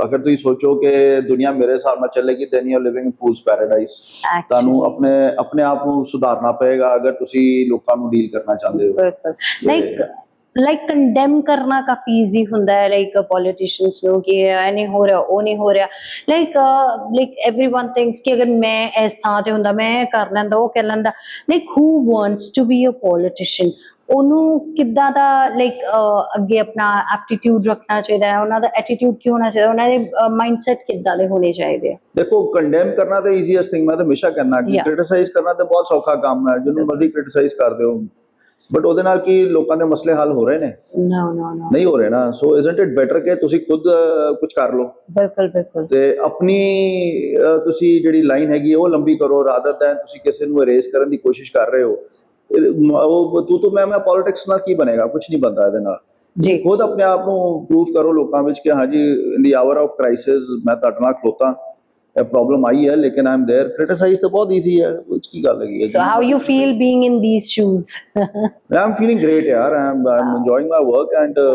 ਅਗਰ ਤੁਸੀਂ ਸੋਚੋ ਕਿ ਦੁਨੀਆ ਮੇਰੇ ਹਿਸਾਬ ਨਾਲ ਚੱਲੇਗੀ are living in fool's paradise ਤੁਹਾਨੂੰ ਆਪਣੇ ਆਪਣੇ ਆਪ ਨੂੰ ਸੁਧਾਰਨਾ ਪਏਗਾ ਅਗਰ ਤੁਸੀਂ ਲੋਕਾਂ ਨੂੰ ਡੀਲ ਕਰਨਾ ਚਾਹੁੰਦੇ ਹੋ। ਬਿਲਕੁਲ। ਲਾਈਕ ਲਾਈਕ ਕੰਡੈਮ ਕਰਨਾ ਕਾਫੀ ਈਜ਼ੀ ਹੁੰਦਾ ਹੈ ਲਾਈਕ ਪੋਲੀਟੀਸ਼ੀਅਨਸ ਨੂੰ ਕਿ ਇਹ ਨਹੀਂ ਹੋ ਰਿਹਾ ਉਹ ਨਹੀਂ ਹੋ ਰਿਹਾ ਲਾਈਕ ਲਾਈਕ एवरीवन ਥਿੰਕਸ ਕਿ ਅਗਰ ਮੈਂ ਇਸ ਥਾਂ ਤੇ ਹੁੰਦਾ ਮੈਂ ਇਹ ਕਰ ਲੈਂਦਾ ਉਹ ਕਰ ਲੈਂਦਾ like who wants to be a politician ਉਹਨੂੰ ਕਿੱਦਾਂ ਦਾ ਲਾਈਕ ਅੱਗੇ ਆਪਣਾ ਐਪਟੀਟਿਊਡ ਰੱਖਣਾ ਚਾਹੀਦਾ ਹੈ ਉਹਨਾਂ ਦਾ ਐਟੀਟਿਊਡ ਕੀ ਹੋਣਾ ਚਾਹੀਦਾ ਉਹਨਾਂ ਦੇ ਮਾਈਂਡਸੈਟ ਕਿੱਦਾਂ ਦੇ ਹੋਣੇ ਚਾਹੀਦੇ ਆ ਦੇਖੋ ਕੰਡੈਮ ਕਰਨਾ ਤਾਂ ਈਜ਼ੀਐਸਟ ਥਿੰਗ ਮੈਂ ਤਾਂ ਹਮੇਸ਼ਾ ਕਹਿੰਦਾ ਕਿ Yeah. ਕ੍ਰਿਟਿਸਾਈਜ਼ ਕਰਨਾ ਤਾਂ ਬਹੁਤ ਸੌਖਾ ਕੰਮ ਹੈ ਜਿਹਨੂੰ ਮਰਜ਼ੀ ਕ੍ਰਿਟਿਸਾਈਜ਼ ਕਰ ਦਿਓ ਬਟ ਉਹਦੇ ਨਾਲ ਕੀ ਲੋਕਾਂ ਦੇ ਮਸਲੇ ਹੱਲ ਹੋ ਰਹੇ ਨੇ? ਨੋ ਨੋ ਨੋ ਨਹੀਂ ਹੋ ਰਹੇ ਨਾ। ਸੋ ਇਜ਼ਨਟ ਇਟ ਬੈਟਰ ਕਿ ਤੁਸੀਂ ਖੁਦ ਕੁਝ ਕਰ ਲਓ? ਬਿਲਕੁਲ ਬਿਲਕੁਲ। ਤੇ ਆਪਣੀ ਤੁਸੀਂ ਜਿਹੜੀ ਲਾਈਨ ਹੈਗੀ ਉਹ ਲੰਬੀ ਕਰੋ ਰਾਦਰ ਦੈਨ ਤੁਸੀਂ ਕਿਸੇ ਨੂੰ ਅਰੇਸ ਕਰਨ ਦੀ ਕੋਸ਼ਿਸ਼ ਕਰ ਰਹੇ ਹੋ। ਉਹ ਤੂੰ ਤੂੰ ਮੈਂ ਮੈਂ ਪੋਲਿਟਿਕਸ ਨਾਲ ਕੀ ਬਣੇਗਾ? ਕੁਝ ਨਹੀਂ ਬਣਦਾ ਇਹਦੇ ਨਾਲ। ਜੀ। ਖੁਦ ਆਪਣੇ ਆਪ ਨੂੰ ਪ੍ਰੂਵ ਕਰੋ ਲੋਕਾਂ ਵਿੱਚ ਕਿ ਹਾਂਜੀ in the hour of crisis ਮੈਂ ਤੁਹਾਡੇ ਨਾਲ ਖਲੋਤਾ। ਪ੍ਰੋਬਲਮ ਆਈ ਹੈ ਲੇਕਿਨ ਆਈ ਐਮ ਦੇयर ਕ੍ਰਿਟਿਸਾਈਜ਼ ਤਾਂ ਬਹੁਤ ਈਜ਼ੀ ਹੈ ਉਹ ਕੀ ਗੱਲ ਹੈਗੀ ਹੈ so how you feel being in these shoes feeling great, yaar. I'm I'm enjoying my work and uh,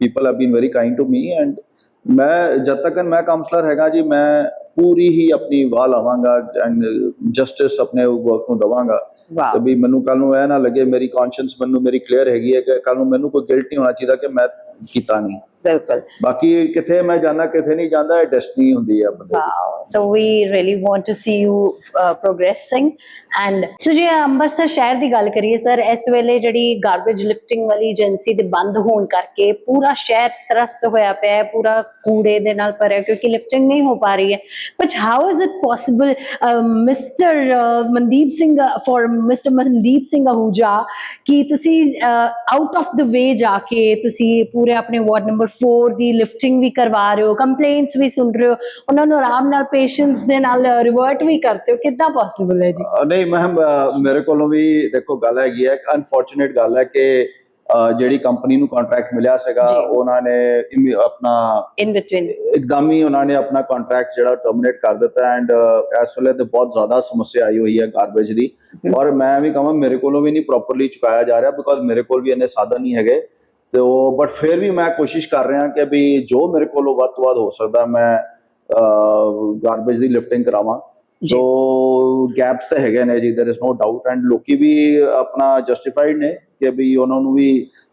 people have been very kind to me and ਮੈਂ ਜਦ ਤੱਕ ਮੈਂ ਕਾਉਂਸਲਰ ਹੈਗਾ ਜੀ ਮੈਂ ਪੂਰੀ ਹੀ ਆਪਣੀ ਵਾਹ ਲਾਵਾਂਗਾ ਐਂਡ ਜਸਟਿਸ ਆਪਣੇ ਵਰਕ ਨੂੰ ਦਵਾਂਗਾ ਵੀ ਮੈਨੂੰ ਕੱਲ ਨੂੰ ਇਹ ਨਾ ਲੱਗੇ ਮੇਰੀ ਕੌਨਸ਼ੀਅੰਸ ਮੈਨੂੰ ਮੇਰੀ ਕਲੀਅਰ ਹੈਗੀ ਹੈ ਕਿ ਕੱਲ ਨੂੰ ਮੈਨੂੰ ਕੋਈ ਗਿਲਟ ਨਹੀਂ ਹੋਣਾ ਚਾਹੀਦਾ ਕਿ ਮੈਂ ਕੀਤਾ ਨਹੀਂ ਬਿਲਕੁਲ ਬਾਕੀ ਕਿੱਥੇ ਮੈਂ ਜਾਣਾ ਕਿੱਥੇ ਨਹੀਂ ਜਾਂਦਾ ਇਹ ਡੈਸਟਨੀ ਹੁੰਦੀ ਹੈ ਬੰਦੇ. So we really want to see you uh, progressing. And so ਜੇ ਅੰਮ੍ਰਿਤਸਰ ਸ਼ਹਿਰ ਦੀ ਗੱਲ ਕਰੀਏ ਸਰ ਇਸ ਵੇਲੇ ਜਿਹੜੀ ਗਾਰਬੇਜ ਲਿਫਟਿੰਗ ਵਾਲੀ ਏਜੰਸੀ ਦੇ ਬੰਦ ਹੋਣ ਕਰਕੇ ਪੂਰਾ ਸ਼ਹਿਰ ਤਰਸਤ ਹੋਇਆ ਪਿਆ ਹੈ ਪੂਰਾ ਕੂੜੇ ਦੇ ਨਾਲ ਭਰਿਆ ਕਿਉਂਕਿ ਲਿਫਟਿੰਗ ਨਹੀਂ ਹੋ ਪਾ ਰਹੀ ਹੈ but how is it possible mister Mandeep Singh for mister Mandeep Singh Ahuja ਕਿ ਤੁਸੀਂ ਆਊਟ ਆਫ ਦ ਵੇ ਜਾ ਕੇ ਤੁਸੀਂ ਪੂਰੇ ਆਪਣੇ ਵਾਰਡ ਨੰਬਰ 4 ਦੀ ਲਿਫਟਿੰਗ ਵੀ ਕਰਵਾ ਰਹੇ ਹੋ ਕੰਪਲੇਂਟਸ ਵੀ ਸੁਣ ਰਹੇ ਹੋ ਉਹਨਾਂ ਨੂੰ ਆਰਾਮ ਨਾਲ ਪੇਸ਼ੈਂਸ ਦੇ ਨਾਲ ਰਿਵਰਟ ਵੀ ਕਰਦੇ ਹੋ ਕਿੱਦਾਂ ਪੋਸੀਬਲ ਹੈ ਜੀ? ਨਹੀਂ ਮੈਂ ਅਹ ਮੇਰੇ ਕੋਲੋਂ ਵੀ ਦੇਖੋ ਗੱਲ ਹੈਗੀ ਹੈ ਅਨਫੋਰਚੂਨੇਟ ਗੱਲ ਹੈ ਕਿ ਜਿਹੜੀ ਕੰਪਨੀ ਨੂੰ ਕੰਟਰੈਕਟ ਮਿਲਿਆ ਸੀਗਾ। ਉਹਨਾਂ ਨੇ ਆਪਣਾ ਇਨ ਬਿਟਵੀਨ ਇੱਕਦਮ ਹੀ ਉਹਨਾਂ ਨੇ ਆਪਣਾ ਕੰਟਰੈਕਟ ਜਿਹੜਾ ਟਰਮੀਨੇਟ ਕਰ ਦਿੱਤਾ ਐਂਡ ਇਸ ਵੇਲੇ ਤੇ ਬਹੁਤ ਜ਼ਿਆਦਾ ਸਮੱਸਿਆ ਆਈ ਹੋਈ ਹੈ ਗਾਰਬੇਜ ਦੀ। ਔਰ ਮੈਂ ਵੀ ਕਹਾਂ ਮੇਰੇ ਕੋਲੋਂ ਵੀ ਨਹੀਂ ਪ੍ਰੋਪਰਲੀ ਚੁਕਾਇਆ ਜਾ ਰਿਹਾ ਬਿਕੋਜ਼ ਮੇਰੇ ਕੋਲ ਵੀ ਇੰਨੇ ਸਾਧਨ ਨਹੀਂ ਹੈਗੇ। ਤੇ ਉਹ ਬਟ ਫਿਰ ਵੀ ਮੈਂ ਕੋਸ਼ਿਸ਼ ਕਰ ਰਿਹਾ ਕਿ ਵੀ ਜੋ ਮੇਰੇ ਕੋਲੋਂ ਵੱਧ ਤੋਂ ਵੱਧ ਹੋ ਸਕਦਾ ਮੈਂ ਗਾਰਬੇਜ ਦੀ ਲਿਫਟਿੰਗ ਕਰਾਵਾਂ ਜੀ। ਸੋ ਗੈਪਸ ਤਾਂ ਹੈਗੇ ਨੇ ਜੀ there is no doubt and ਲੋਕੀ ਵੀ ਆਪਣਾ ਜਸਟੀਫਾਈਡ ਨੇ ਕਿ ਵੀ ਉਹਨਾਂ ਨੂੰ ਵੀ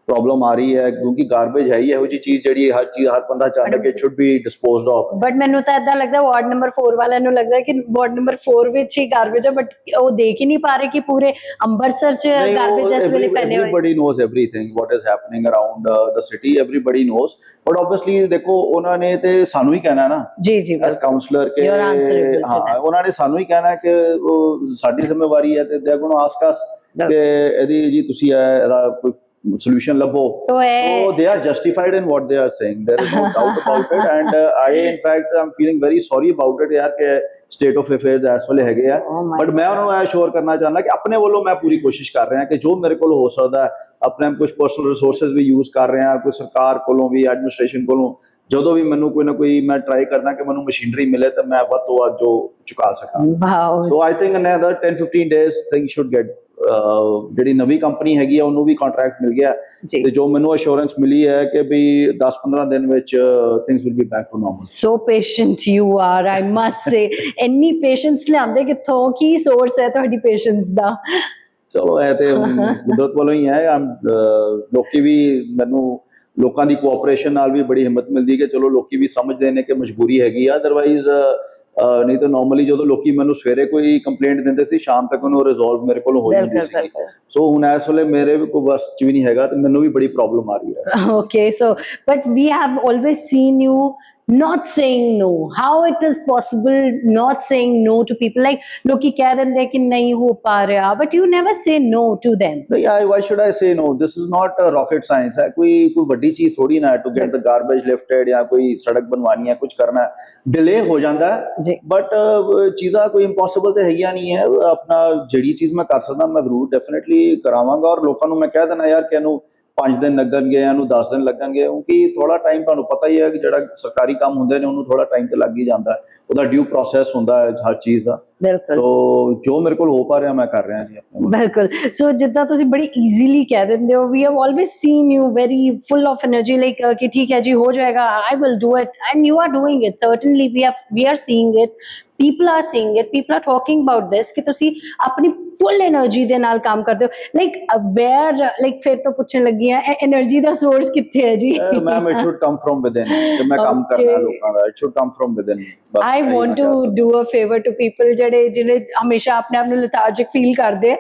ਪ੍ਰੋਬਲਮ ਆ ਰਹੀ ਹੈ ਕਿਉਂਕਿ ਗਾਰਬੇਜ ਹੈ ਹੀ ਇਹੋ ਜੀ ਚੀਜ਼ ਜਿਹੜੀ ਹਰ ਚੀਜ਼ ਹਰ ਬੰਦਾ ਚਾਹੁੰਦਾ ਕਿ should be disposed of but ਮੈਨੂੰ ਤਾਂ ਇਦਾਂ ਲੱਗਦਾ ਵਾਰਡ ਨੰਬਰ 4 ਵਾਲਿਆਂ ਨੂੰ ਲੱਗਦਾ ਕਿ ਵਾਰਡ ਨੰਬਰ 4 ਵਿੱਚ ਹੀ ਗਾਰਬੇਜ ਹੈ ਬਟ ਉਹ ਦੇਖ ਹੀ ਨਹੀਂ ਪਾ ਰਹੇ ਕਿ ਪੂਰੇ ਅੰਮ੍ਰਿਤਸਰ ਚ ਗਾਰਬੇਜ ਇਸ ਵੇਲੇ ਫੈਲੇ ਹੋਏ। knows everything what is happening around uh, the city everybody knows but obviously ਦੇਖੋ ਉਹਨਾਂ ਨੇ ਤੇ ਸਾਨੂੰ ਹੀ ਕਹਿਣਾ ਨਾ। ਜੀ ਜੀ ਐਸ ਕਾਉਂਸਲਰ ਕਿ ਹਾਂ. ਉਹਨਾਂ ਨੇ ਸਾਨੂੰ ਹੀ ਕਹਿਣਾ ਕਿ ਸਾਡੀ ਜ਼ਿੰਮੇਵਾਰੀ ਹੈ ਤੇ ਦੇ ਗੋਣ ਆਸਕਸ ਕਿ ਇਹਦੀ ਜੀ ਤੁਸੀਂ ਇਹ- ਇਹਦਾ ਕੋਈ solution labo so, uh, so, they are justified in what they are saying. There is no doubt about it. And uh, i in fact i'm feeling very sorry about it yaar ke state of affairs ਐਸ ਵੇਲੇ ਹੈਗੇ ਆ but ਮੈਂ ਉਹਨਾਂ ਨੂੰ ਐਸ਼ੋਰ ਕਰਨਾ ਚਾਹੁੰਦਾ ਕਿ ਆਪਣੇ ਵੱਲੋਂ ਮੈਂ ਪੂਰੀ ਕੋਸ਼ਿਸ਼ ਕਰ ਰਿਹਾ ਕਿ ਜੋ ਮੇਰੇ ਕੋਲ ਹੋ ਸਕਦਾ ਆਪਣੇ ਕੁਝ ਪਰਸਨਲ ਰਿਸੋਰਸਸ ਵੀ ਯੂਜ਼ ਕਰ ਰਿਹਾ ਕੋਈ ਸਰਕਾਰ ਕੋਲੋਂ ਵੀ ਐਡਮਿਨਿਸਟ੍ਰੇਸ਼ਨ ਕੋਲੋਂ ਜਦੋਂ ਵੀ ਮੈਨੂੰ ਕੋਈ ਨਾ ਕੋਈ ਮੈਂ ਟਰਾਈ ਕਰਦਾ ਕਿ ਮੈਨੂੰ ਮਸ਼ੀਨਰੀ ਮਿਲੇ ਤਾਂ ਮੈਂ ਵੱਧ ਤੋਂ ਵੱਧ ਜੋ ਚੁਕਾ ਸਕਾਂ so I think another 10 15 days thing should get ਜਿਹੜੀ ਨਵੀਂ ਕੰਪਨੀ ਹੈਗੀ ਆ ਉਹਨੂੰ ਵੀ ਕੰਟਰੈਕਟ ਮਿਲ ਗਿਆ। ਤੇ ਜੋ ਮੈਨੂੰ ਅਸ਼ੋਰੈਂਸ ਮਿਲੀ ਹੈ ਕਿ ਵੀ 10-15 ਦਿਨ ਵਿੱਚ things will be back to normal so patient you are I must say ਇੰਨੀ ਪੇਸ਼ੈਂਸ ਲਿਆਉਂਦੇ ਕਿੱਥੋਂ? ਕੀ ਸੋਰਸ ਹੈ ਤੁਹਾਡੀ ਪੇਸ਼ੈਂਸ ਦਾ? ਚਲੋ ਇਹ ਤੇ ਕੁਦਰਤ ਵੱਲੋਂ ਹੀ ਹੈ। ਲੋਕੀ ਵੀ ਮੈਨੂੰ ਲੋਕਾਂ ਦੀ ਕੋਆਪਰੇਸ਼ਨ ਨਾਲ ਵੀ ਬੜੀ ਹਿੰਮਤ ਮਿਲਦੀ ਕਿ ਚਲੋ ਲੋਕੀ ਵੀ ਸਮਝਦੇ ਨੇ ਕਿ ਮਜਬੂਰੀ ਹੈਗੀ ਆ। ਅਦਰਵਾਈਜ਼ ਨਹੀਂ ਤਾਂ ਨਾਰਮਲੀ ਜਦੋਂ ਲੋਕੀ ਮੈਨੂੰ ਸਵੇਰੇ ਕੋਈ ਕੰਪਲੇਂਟ ਦਿੰਦੇ ਸੀ ਸ਼ਾਮ ਤੱਕ ਉਹਨੂੰ ਰਿਜ਼ੋਲਵ ਮੇਰੇ ਕੋਲ ਹੋ ਜਾਂਦੀ ਸੀ ਸੋ ਹੁਣ ਇਸ ਵੇਲੇ ਮੇਰੇ ਵੀ ਕੋਈ ਵਰਸ ਚ ਵੀ ਨਹੀਂ ਹੈਗਾ ਤੇ ਮੈਨੂੰ ਵੀ ਬੜੀ ਪ੍ਰੋਬਲਮ ਆ ਰਹੀ ਹੈ। Okay so but we have always seen you not saying no. How it is possible not saying no to people? Like ਲੋਕੀ ਕਹਿ ਦਿੰਦੇ ਕਿ ਨਹੀਂ ਹੋ ਪਾ ਰਿਹਾ but you never say no to them. ਨਹੀਂ I why should I say no this is not rocket science ਹੈ ਕੋਈ ਕੋਈ ਵੱਡੀ ਚੀਜ਼ ਥੋੜੀ ਨਾ to get the garbage lifted ਜਾਂ ਕੋਈ ਸੜਕ ਬਣਵਾਣੀ ਹੈ ਕੁਝ ਕਰਨਾ ਡਿਲੇ ਹੋ ਜਾਂਦਾ ਬਟ ਚੀਜ਼ਾਂ ਕੋਈ ਇੰਪੋਸੀਬਲ ਤੇ ਹੈਗੀਆਂ ਨਹੀਂ ਹੈ ਆਪਣਾ ਜਿਹੜੀ ਚੀਜ਼ ਮੈਂ ਕਰ ਸਕਦਾ ਮੈਂ ਜ਼ਰੂਰ ਡੈਫੀਨਿਟਲੀ ਕਰਾਵਾਂਗਾ ਔਰ ਲੋਕਾਂ ਨੂੰ ਮੈਂ ਕਹਿ ਦੇਣਾ ਯਾਰ ਕਿ ਇਹਨੂੰ 5 ਦਿਨ ਲੱਗਣਗੇ ਇਹਨੂੰ 10 ਦਿਨ ਲੱਗਣਗੇ, ਕਿਉਂਕਿ ਥੋੜਾ ਟਾਈਮ ਤੁਹਾਨੂੰ ਪਤਾ ਹੀ ਹੈ ਕਿ ਜਿਹੜਾ ਸਰਕਾਰੀ ਕੰਮ ਹੁੰਦੇ ਨੇ, ਉਹਨੂੰ ਥੋੜਾ ਟਾਈਮ ਤੇ ਲੱਗ ਹੀ ਜਾਂਦਾ ਹੈ। ਉਹਦਾ ਡਿਊ ਪ੍ਰੋਸੈਸ ਹੁੰਦਾ ਹੈ ਹਰ ਚੀਜ਼ ਦਾ। ਬਿਲਕੁਲ। ਸੋ ਜੋ ਮੇਰੇ ਕੋਲ ਹੋ ਪਾ ਰਿਹਾ ਮੈਂ ਕਰ ਰਿਹਾ ਜੀ ਬਿਲਕੁਲ। ਸੋ ਜਿੱਦਾਂ ਤੁਸੀਂ ਬੜੀ ਈਜ਼ੀਲੀ ਕਹਿ ਦਿੰਦੇ ਹੋ we have always seen you very full of energy like ਕਿ ਠੀਕ ਹੈ ਜੀ ਹੋ ਜਾਏਗਾ I will do it and you are doing it certainly we have we are seeing it people are seeing it people are talking about this ਕਿ ਤੁਸੀਂ ਆਪਣੀ full energy ਦੇ ਨਾਲ ਕੰਮ ਕਰਦੇ ਹੋ। ਲਾਈਕ ਵੇਅਰ ਲਾਈਕ ਫਿਰ ਤੋਂ ਪੁੱਛਣ ਲੱਗੀ ਆ ਇਹ એનર્ਜੀ ਦਾ ਸੋਰਸ ਕਿੱਥੇ ਹੈ ਜੀ? Ma'am it should come from within ਤੇ ਮੈਂ ਕੰਮ ਕਰਨਾ ਲੋਕਾਂ ਦਾ it should come from within I I want to do a favour to people ਜਿਹੜੇ ਜਿਹੜੇ ਹਮੇਸ਼ਾ ਆਪਣੇ ਆਪ ਨੂੰ ਲੈਥਾਰਜਿਕ ਫੀਲ ਕਰਦੇ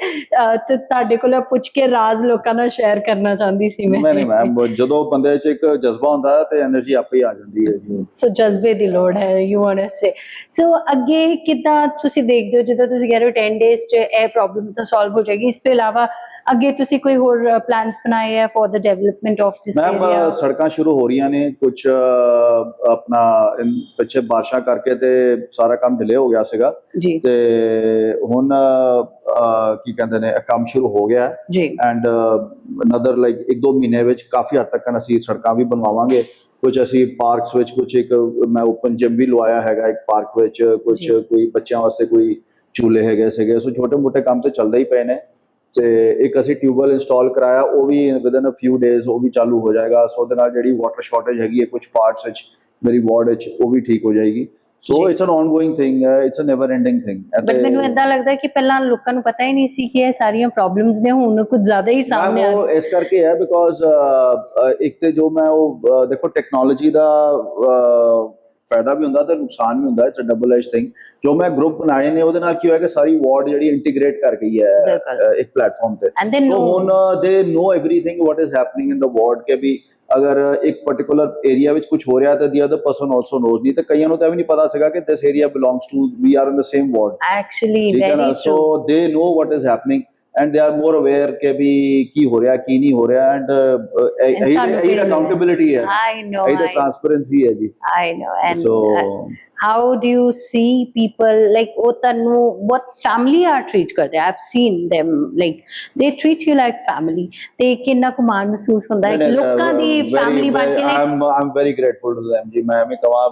ਤੇ ਤੁਹਾਡੇ ਕੋਲ ਪੁੱਛ ਕੇ ਰਾਜ਼ ਲੋਕਾਂ ਨਾਲ ਸ਼ੇਅਰ ਕਰਨਾ ਚਾਹੁੰਦੀ ਸੀ ਮੈਂ। ਨਹੀਂ ਮੈਮ ਜਦੋਂ ਬੰਦੇ 'ਚ ਇੱਕ ਜਜ਼ਬਾ ਹੁੰਦਾ ਤੇ એનર્ਜੀ ਆਪੇ ਆ ਜਾਂਦੀ ਹੈ ਸੋ ਜਜ਼ਬੇ ਦੀ ਲੋੜ ਹੈ you want to say so ਅੱਗੇ ਕਿਦਾਂ ਤੁਸੀਂ ਦੇਖਦੇ ਹੋ ਜਦੋਂ ਤੁਸੀਂ ਕਹਿ ਹੋ 10 ਡੇਸ 'ਚ ਇਹ ਪ੍ਰੋਬਲਮ ਸੋਲਵ ਹੋ ਜਾਏਗੀ। ਇਸ ਤੋਂ ਇਲਾਵਾ ਅੱਗੇ ਤੁਸੀਂ ਕੋਈ ਹੋਰ ਪਲਾਨਸ ਬਣਾਏ ਹੈ for the development of this ma'am area ਸੜਕਾਂ ਸ਼ੁਰੂ ਹੋ ਰਹੀਆਂ ਨੇ ਕੁਝ ਆਪਣਾ ਪਿੱਛੇ ਬਾਰਿਸ਼ਾਂ ਕਰਕੇ ਤੇ ਸਾਰਾ ਕੰਮ ਡਿਲੇ ਹੋ ਗਿਆ ਸੀਗਾ। ਤੇ ਹੁਣ ਕੀ ਕਹਿੰਦੇ ਨੇ ਕੰਮ ਸ਼ੁਰੂ ਹੋ ਗਿਆ ਹੈ। ਐਂਡ ਅਨਦਰ ਲਾਈਕ ਇੱਕ ਦੋ ਮਹੀਨੇ ਵਿੱਚ ਕਾਫੀ ਹੱਦ ਤੱਕ ਅਸੀਂ ਸੜਕਾਂ ਵੀ ਬਣਵਾਵਾਂਗੇ। ਕੁਝ ਅਸੀਂ ਪਾਰਕਸ ਵਿੱਚ ਕੁਝ ਇੱਕ ਮੈਂ ਓਪਨ ਜਿਮ ਵੀ ਲਵਾਇਆ ਹੈਗਾ ਇੱਕ ਪਾਰਕ ਵਿੱਚ ਕੁਝ। ਕੋਈ ਬੱਚਿਆਂ ਵਾਸਤੇ ਕੋਈ ਝੂਲੇ ਹੈਗੇ ਸੀਗੇ। ਸੋ ਛੋਟੇ ਮੋਟੇ ਕੰਮ ਤੇ ਚੱਲਦੇ ਹੀ ਪਏ ਨੇ। ਤੇ ਇੱਕ ਅਸੀਂ ਟਿਊਬਵੈਲ ਇੰਸਟਾਲ ਕਰਾਇਆ ਉਹ ਵੀ ਵਿਦਨ ਅ ਫਿਊ ਡੇਜ਼ ਉਹ ਵੀ ਚਾਲੂ ਹੋ ਜਾਏਗਾ। ਸੋ ਉਹਦੇ ਨਾਲ ਜਿਹੜੀ ਵਾਟਰ ਸ਼ਾਰਟੇਜ ਹੈਗੀ ਹੈ ਕੁਝ ਪਾਰਟਸ ਵਿੱਚ ਮੇਰੀ ਵਾਰਡ ਵਿੱਚ ਉਹ ਵੀ ਠੀਕ ਹੋ ਜਾਏਗੀ। So. It's an ongoing thing it's a never ending thing but ਮੈਨੂੰ ਇਦਾਂ ਲੱਗਦਾ ਕਿ ਪਹਿਲਾਂ ਲੋਕਾਂ ਨੂੰ ਪਤਾ ਹੀ ਨਹੀਂ ਸੀ ਕਿ ਇਹ ਸਾਰੀਆਂ ਪ੍ਰੋਬਲਮਸ ਨੇ ਹੁਣ ਕੁਝ ਜ਼ਿਆਦਾ ਹੀ ਸਾਹਮਣੇ ਆ ਉਹ ਇਸ ਕਰਕੇ ਹੈ ਬਿਕੋਜ਼ ਇੱਕ ਤੇ ਜੋ ਮੈਂ ਉਹ ਦੇਖੋ ਟੈਕਨੋਲੋਜੀ ਦਾ ਫਾਇਦਾ ਵੀ ਹੁੰਦਾ ਤੇ ਨੁਕਸਾਨ ਵੀ ਹੁੰਦਾ it's a double edge thing ਜੋ ਮੈਂ ਗਰੁੱਪ ਬਣਾਏ ਨੇ ਉਹਦੇ ਨਾਲ ਕੀ ਹੋਇਆ ਕਿ ਸਾਰੀ ਵਾਰਡ ਜਿਹੜੀ ਇੰਟੀਗ੍ਰੇਟ ਕਰ ਗਈ ਹੈ ਬਿਲਕੁਲ ਅਹ, ਇੱਕ ਪਲੇਟਫਾਰਮ ਤੇ ਐਂਡ ਦੇ ਸੋ ਨੋ ਹੁਣ they know everything what is happening in the ward ਕਿ ਵੀ ਅਗਰ ਇੱਕ ਪਾਰਟਿਕੂਲਰ ਏਰੀਆ ਵਿੱਚ ਕੁਝ ਹੋ ਰਿਹਾ ਤਾਂ the other person also knows ਨਹੀਂ ਤੇ ਕਈਆਂ ਨੂੰ ਤਾਂ ਇਹ ਵੀ ਨਹੀਂ ਪਤਾ ਸੀਗਾ ਕਿ this area belongs to we are in the same ward actually ਠੀਕ ਹੈ ਨਾ ਵੈਰੀ ਸੋ ਟਰੂ ਦੇ know what is happening and they are more aware ਕਿ ਵੀ ਕੀ ਹੋ ਰਿਹਾ ਕੀ ਨਹੀਂ ਹੋ ਰਿਹਾ ਐਂਡ ਇਹੀ ਅਕਾਊਂਟੇਬਿਲਿਟੀ ਹੈ I know, ਇਹੀ ਤਾਂ ਟ੍ਰਾਂਸਪੇਰੈਂਸੀ ਹੈ ਜੀ I know. And so how do you see people like ਤੁਹਾਨੂੰ what family are treat ਕਰਦੇ I've seen them like they treat you like family ਤੇ ਕਿੰਨਾ ਕੁ ਮਾਣ ਮਹਿਸੂਸ ਹੁੰਦਾ ਹੈ ਲੋਕਾਂ ਦੀ ਫੈਮਿਲੀ ਬਣ ਕੇ like I'm I'm very grateful to them ਜੀ। ਮੈਂ ਵੀ ਕਹਾਂ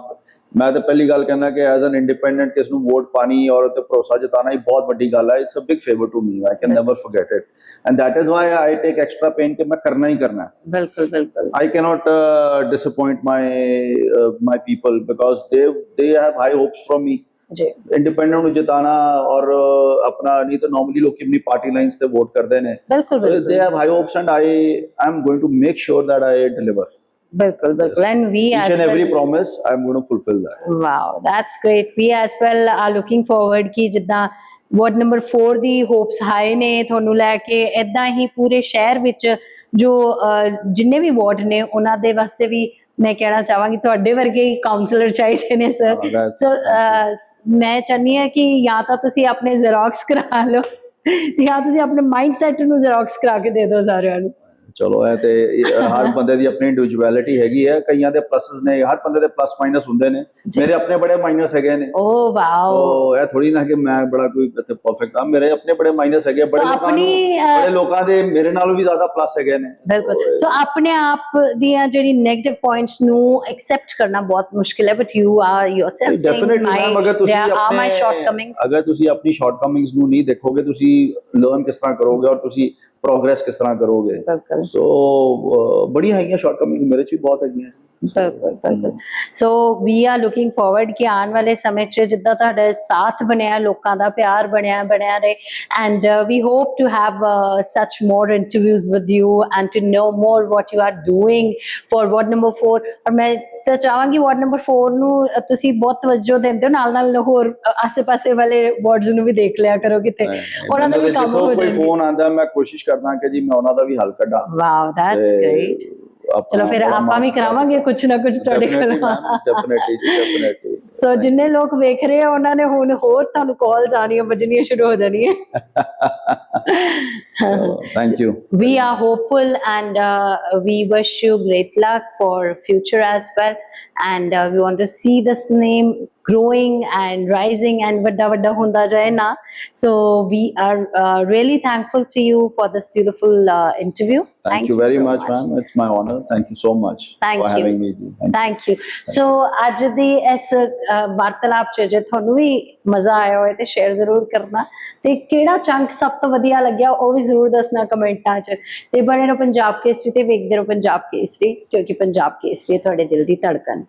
ਮੈਂ ਤਾਂ ਪਹਿਲੀ ਗੱਲ ਕਹਿੰਦਾ ਕਿ ਐਜ਼ ਐਨ ਇੰਡੀਪੈਂਡੈਂਟ ਕਿਸ ਨੂੰ ਵੋਟ ਪਾਣੀ ਔਰ ਤੇ ਭਰੋਸਾ ਜਤਾਣਾ ਹੀ ਬਹੁਤ ਵੱਡੀ ਗੱਲ ਹੈ it's a big favour to me I can never forget it and that is why I take extra pain ਕਿ ਮੈਂ ਕਰਨਾ ਹੀ ਕਰਨਾ ਬਿਲਕੁਲ ਬਿਲਕੁਲ। I cannot uh, disappoint my uh, my people because high hopes from me. ਜੀ independent ਨੂੰ ਜਿਤਾਣਾ ਔਰ uh, ਆਪਣਾ ਨਹੀਂ ਤਾਂ ਨਾਰਮਲੀ ਲੋਕੀ ਆਪਣੀ ਪਾਰਟੀ ਲਾਈਨਸ ਤੇ ਵੋਟ ਕਰਦੇ ਨੇ ਬਿਲਕੁਲ ਬਿਲਕੁਲ have high hopes and I am going to make sure that I deliver ਬਿਲਕੁਲ ਬਿਲਕੁਲ each as and every well promise I am going to fulfill that wow that's great we as well are looking forward ਕਿ ਜਿੱਦਾਂ ward number 4 ਦੀ hopes high ਨੇ ਤੁਹਾਨੂੰ ਲੈ ਕੇ ਇਦਾਂ ਹੀ ਪੂਰੇ ਸ਼ਹਿਰ ਵਿੱਚ ਜੋ ਜਿੰਨੇ ਵੀ ਵਾਰਡ ਨੇ ਉਹਨਾਂ ਦੇ ਵਾਸਤੇ ਵੀ ਮੈਂ ਕਹਿਣਾ ਚਾਹਾਂਗੀ ਤੁਹਾਡੇ ਵਰਗੇ ਹੀ ਕਾਉਂਸਲਰ ਚਾਹੀਦੇ ਨੇ ਸਰ ਸੋ ਮੈਂ ਚਾਹਨੀ ਹਾਂ ਕਿ ਜਾਂ ਤਾਂ ਤੁਸੀਂ ਆਪਣੇ ਜ਼ੈਰੋਕਸ ਕਰਾ ਲਓ ਜਾਂ ਤੁਸੀਂ ਆਪਣੇ ਮਾਈਂਡ ਸੈਟ ਨੂੰ ਜ਼ੈਰੋਕਸ ਕਰਾ ਕੇ ਦੇ ਦਿਓ ਸਾਰਿਆਂ ਨੂੰ। ਚਲੋ ਐ ਤੇ ਹਰ ਬੰਦੇ ਦੀ ਆਪਣੀ ਇੰਡੀਵਿਜੁਅਲਿਟੀ ਹੈਗੀ ਹੈ ਕਈਆਂ ਦੇ ਪਲੱਸਸ ਨੇ ਹਰ ਬੰਦੇ ਦੇ ਪਲੱਸ ਮਾਈਨਸ ਹੁੰਦੇ ਨੇ। ਮੇਰੇ ਆਪਣੇ ਬੜੇ ਮਾਈਨਸ ਹੈਗੇ ਨੇ। ਓ ਵਾਓ। ਸੋ ਇਹ ਥੋੜੀ ਨਾ ਕਿ ਮੈਂ ਬੜਾ ਕੋਈ ਇੱਥੇ ਪਰਫੈਕਟ ਆ ਮੇਰੇ ਆਪਣੇ ਬੜੇ ਮਾਈਨਸ ਹੈਗੇ ਬੜੇ ਲੋਕਾਂ ਬੜੇ ਲੋਕਾਂ ਦੇ ਮੇਰੇ ਨਾਲੋਂ ਵੀ ਜ਼ਿਆਦਾ ਪਲੱਸ ਹੈਗੇ ਨੇ। ਬਿਲਕੁਲ। ਸੋ ਆਪਣੇ ਆਪ ਦੀਆਂ ਜਿਹੜੀ 네ਗੇਟਿਵ ਪੁਆਇੰਟਸ ਨੂੰ ਐਕਸੈਪਟ ਕਰਨਾ ਬਹੁਤ ਮੁਸ਼ਕਿਲ ਹੈ but you are yourself saying my ਅਗਰ ਤੁਸੀਂ ਆਪਣੇ ਸ਼ਾਰਟਕਮਿੰਗਸ ਨੂੰ ਨਹੀਂ ਦੇਖੋਗੇ ਤੁਸੀਂ ਲਰਨ ਕਿਸ ਤਰ੍ਹਾਂ ਕਰੋਗੇ ਔਰ ਤੁਸੀਂ ਪ੍ਰੋਗਰੈਸ ਕਿਸ ਤਰ੍ਹਾਂ ਕਰੋਗੇ? ਬਿਲਕੁਲ। ਸੋ ਬੜੀ ਹੈਗੀਆਂ ਸ਼ਾਰਟਕਮਿੰਗਸ ਮੇਰੇ ਚ ਵੀ ਬਹੁਤ ਹੈਗੀਆਂ। ਬਿਲਕੁਲ ਬਿਲਕੁਲ। So we are looking forward ਕਿ ਆਉਣ ਵਾਲੇ ਸਮੇਂ 'ਚ ਜਿੱਦਾਂ ਤੁਹਾਡਾ ਸਾਥ ਬਣਿਆ ਲੋਕਾਂ ਦਾ ਪਿਆਰ ਬਣਿਆ ਬਣਿਆ ਰਹੇ। And we hope to have such more interviews with you and to know more what you are doing for ward number 4 ਔਰ ਮੈਂ ਤਾਂ ਚਾਹਾਂਗੀ ਵਾਰਡ ਨੰਬਰ 4 ਨੂੰ ਤੁਸੀਂ ਬਹੁਤ ਤਵੱਜੋ ਦਿੰਦੇ ਹੋ। ਨਾਲ ਨਾਲ ਹੋਰ ਆਸੇ-ਪਾਸੇ ਵਾਲੇ ਵਾਰਡਸ ਨੂੰ ਵੀ ਦੇਖ ਲਿਆ ਕਰੋ ਕਿਤੇ। ਉਹਨਾਂ ਦਾ ਵੀ ਕੰਮ ਹੋ ਕੋਈ ਜਾਵੇ ਫੋਨ ਆਂਦਾ ਮੈਂ ਕੋਸ਼ਿਸ਼ ਕਰਦਾ ਕਿ ਜੀ ਮੈਂ ਉਹਨਾਂ ਦਾ ਵੀ ਹੱਲ ਕੱਢਾਂ। ਵਾਓ ਦੈਟਸ ਗ੍ਰੇਟ ਚਲੋ ਫਿਰ ਆਪਾਂ ਵੀ ਕਰਾਵਾਂਗੇ ਕੁਝ ਨਾ ਕੁਝ ਤੁਹਾਡੇ ਕੋਲ ਡੈਫੀਨਿਟਲੀ ਡੈਫੀਨਿਟਲੀ ਸੋ ਜਿੰਨੇ ਲੋਕ ਵੇਖ ਰਹੇ ਆ ਉਹਨਾਂ ਨੇ ਹੁਣ ਹੋਰ ਤੁਹਾਨੂੰ ਕਾਲਸ ਆਣੀਆਂ ਵੱਜਣੀਆਂ ਸ਼ੁਰੂ ਹੋ ਜਾਣੀਆਂ। Thank you hopeful and uh, we wish you great luck for future as well. And uh, we want to see this name growing and rising and ਵੱਡਾ ਵੱਡਾ ਹੁੰਦਾ ਜਾਏ ਨਾ so we are uh, really thankful to you for this beautiful uh, interview Thank, you very so much, ma'am. It's my honor. Thank you so much Thank for you. having me. ji. Thank thank you so ਅੱਜ ਦੀ ਇਸ ਅ, ਵਾਰਤਾਲਾਪ ਚ ਜੇ ਤੁਹਾਨੂੰ ਵੀ ਮਜ਼ਾ ਆਇਆ ਹੋਵੇ ਤੇ ਸ਼ੇਅਰ ਜ਼ਰੂਰ ਕਰਨਾ ਤੇ ਕਿਹੜਾ ਚੰਕ ਸਭ ਤੋਂ ਵਧੀਆ ਲੱਗਿਆ ਉਹ ਵੀ ਜ਼ਰੂਰ ਦੱਸਣਾ ਕਮੈਂਟਾਂ 'ਚ ਤੇ ਬਣੇ ਰਹੋ ਪੰਜਾਬ ਕੇਸਰੀ ਤੇ ਵੇਖਦੇ ਰਹੋ ਪੰਜਾਬ ਕੇਸਰੀ ਕਿਉਂਕਿ ਪੰਜਾਬ ਕੇਸਰੀ ਤੁਹਾਡੇ ਦਿਲ ਦੀ ਧੜਕਨ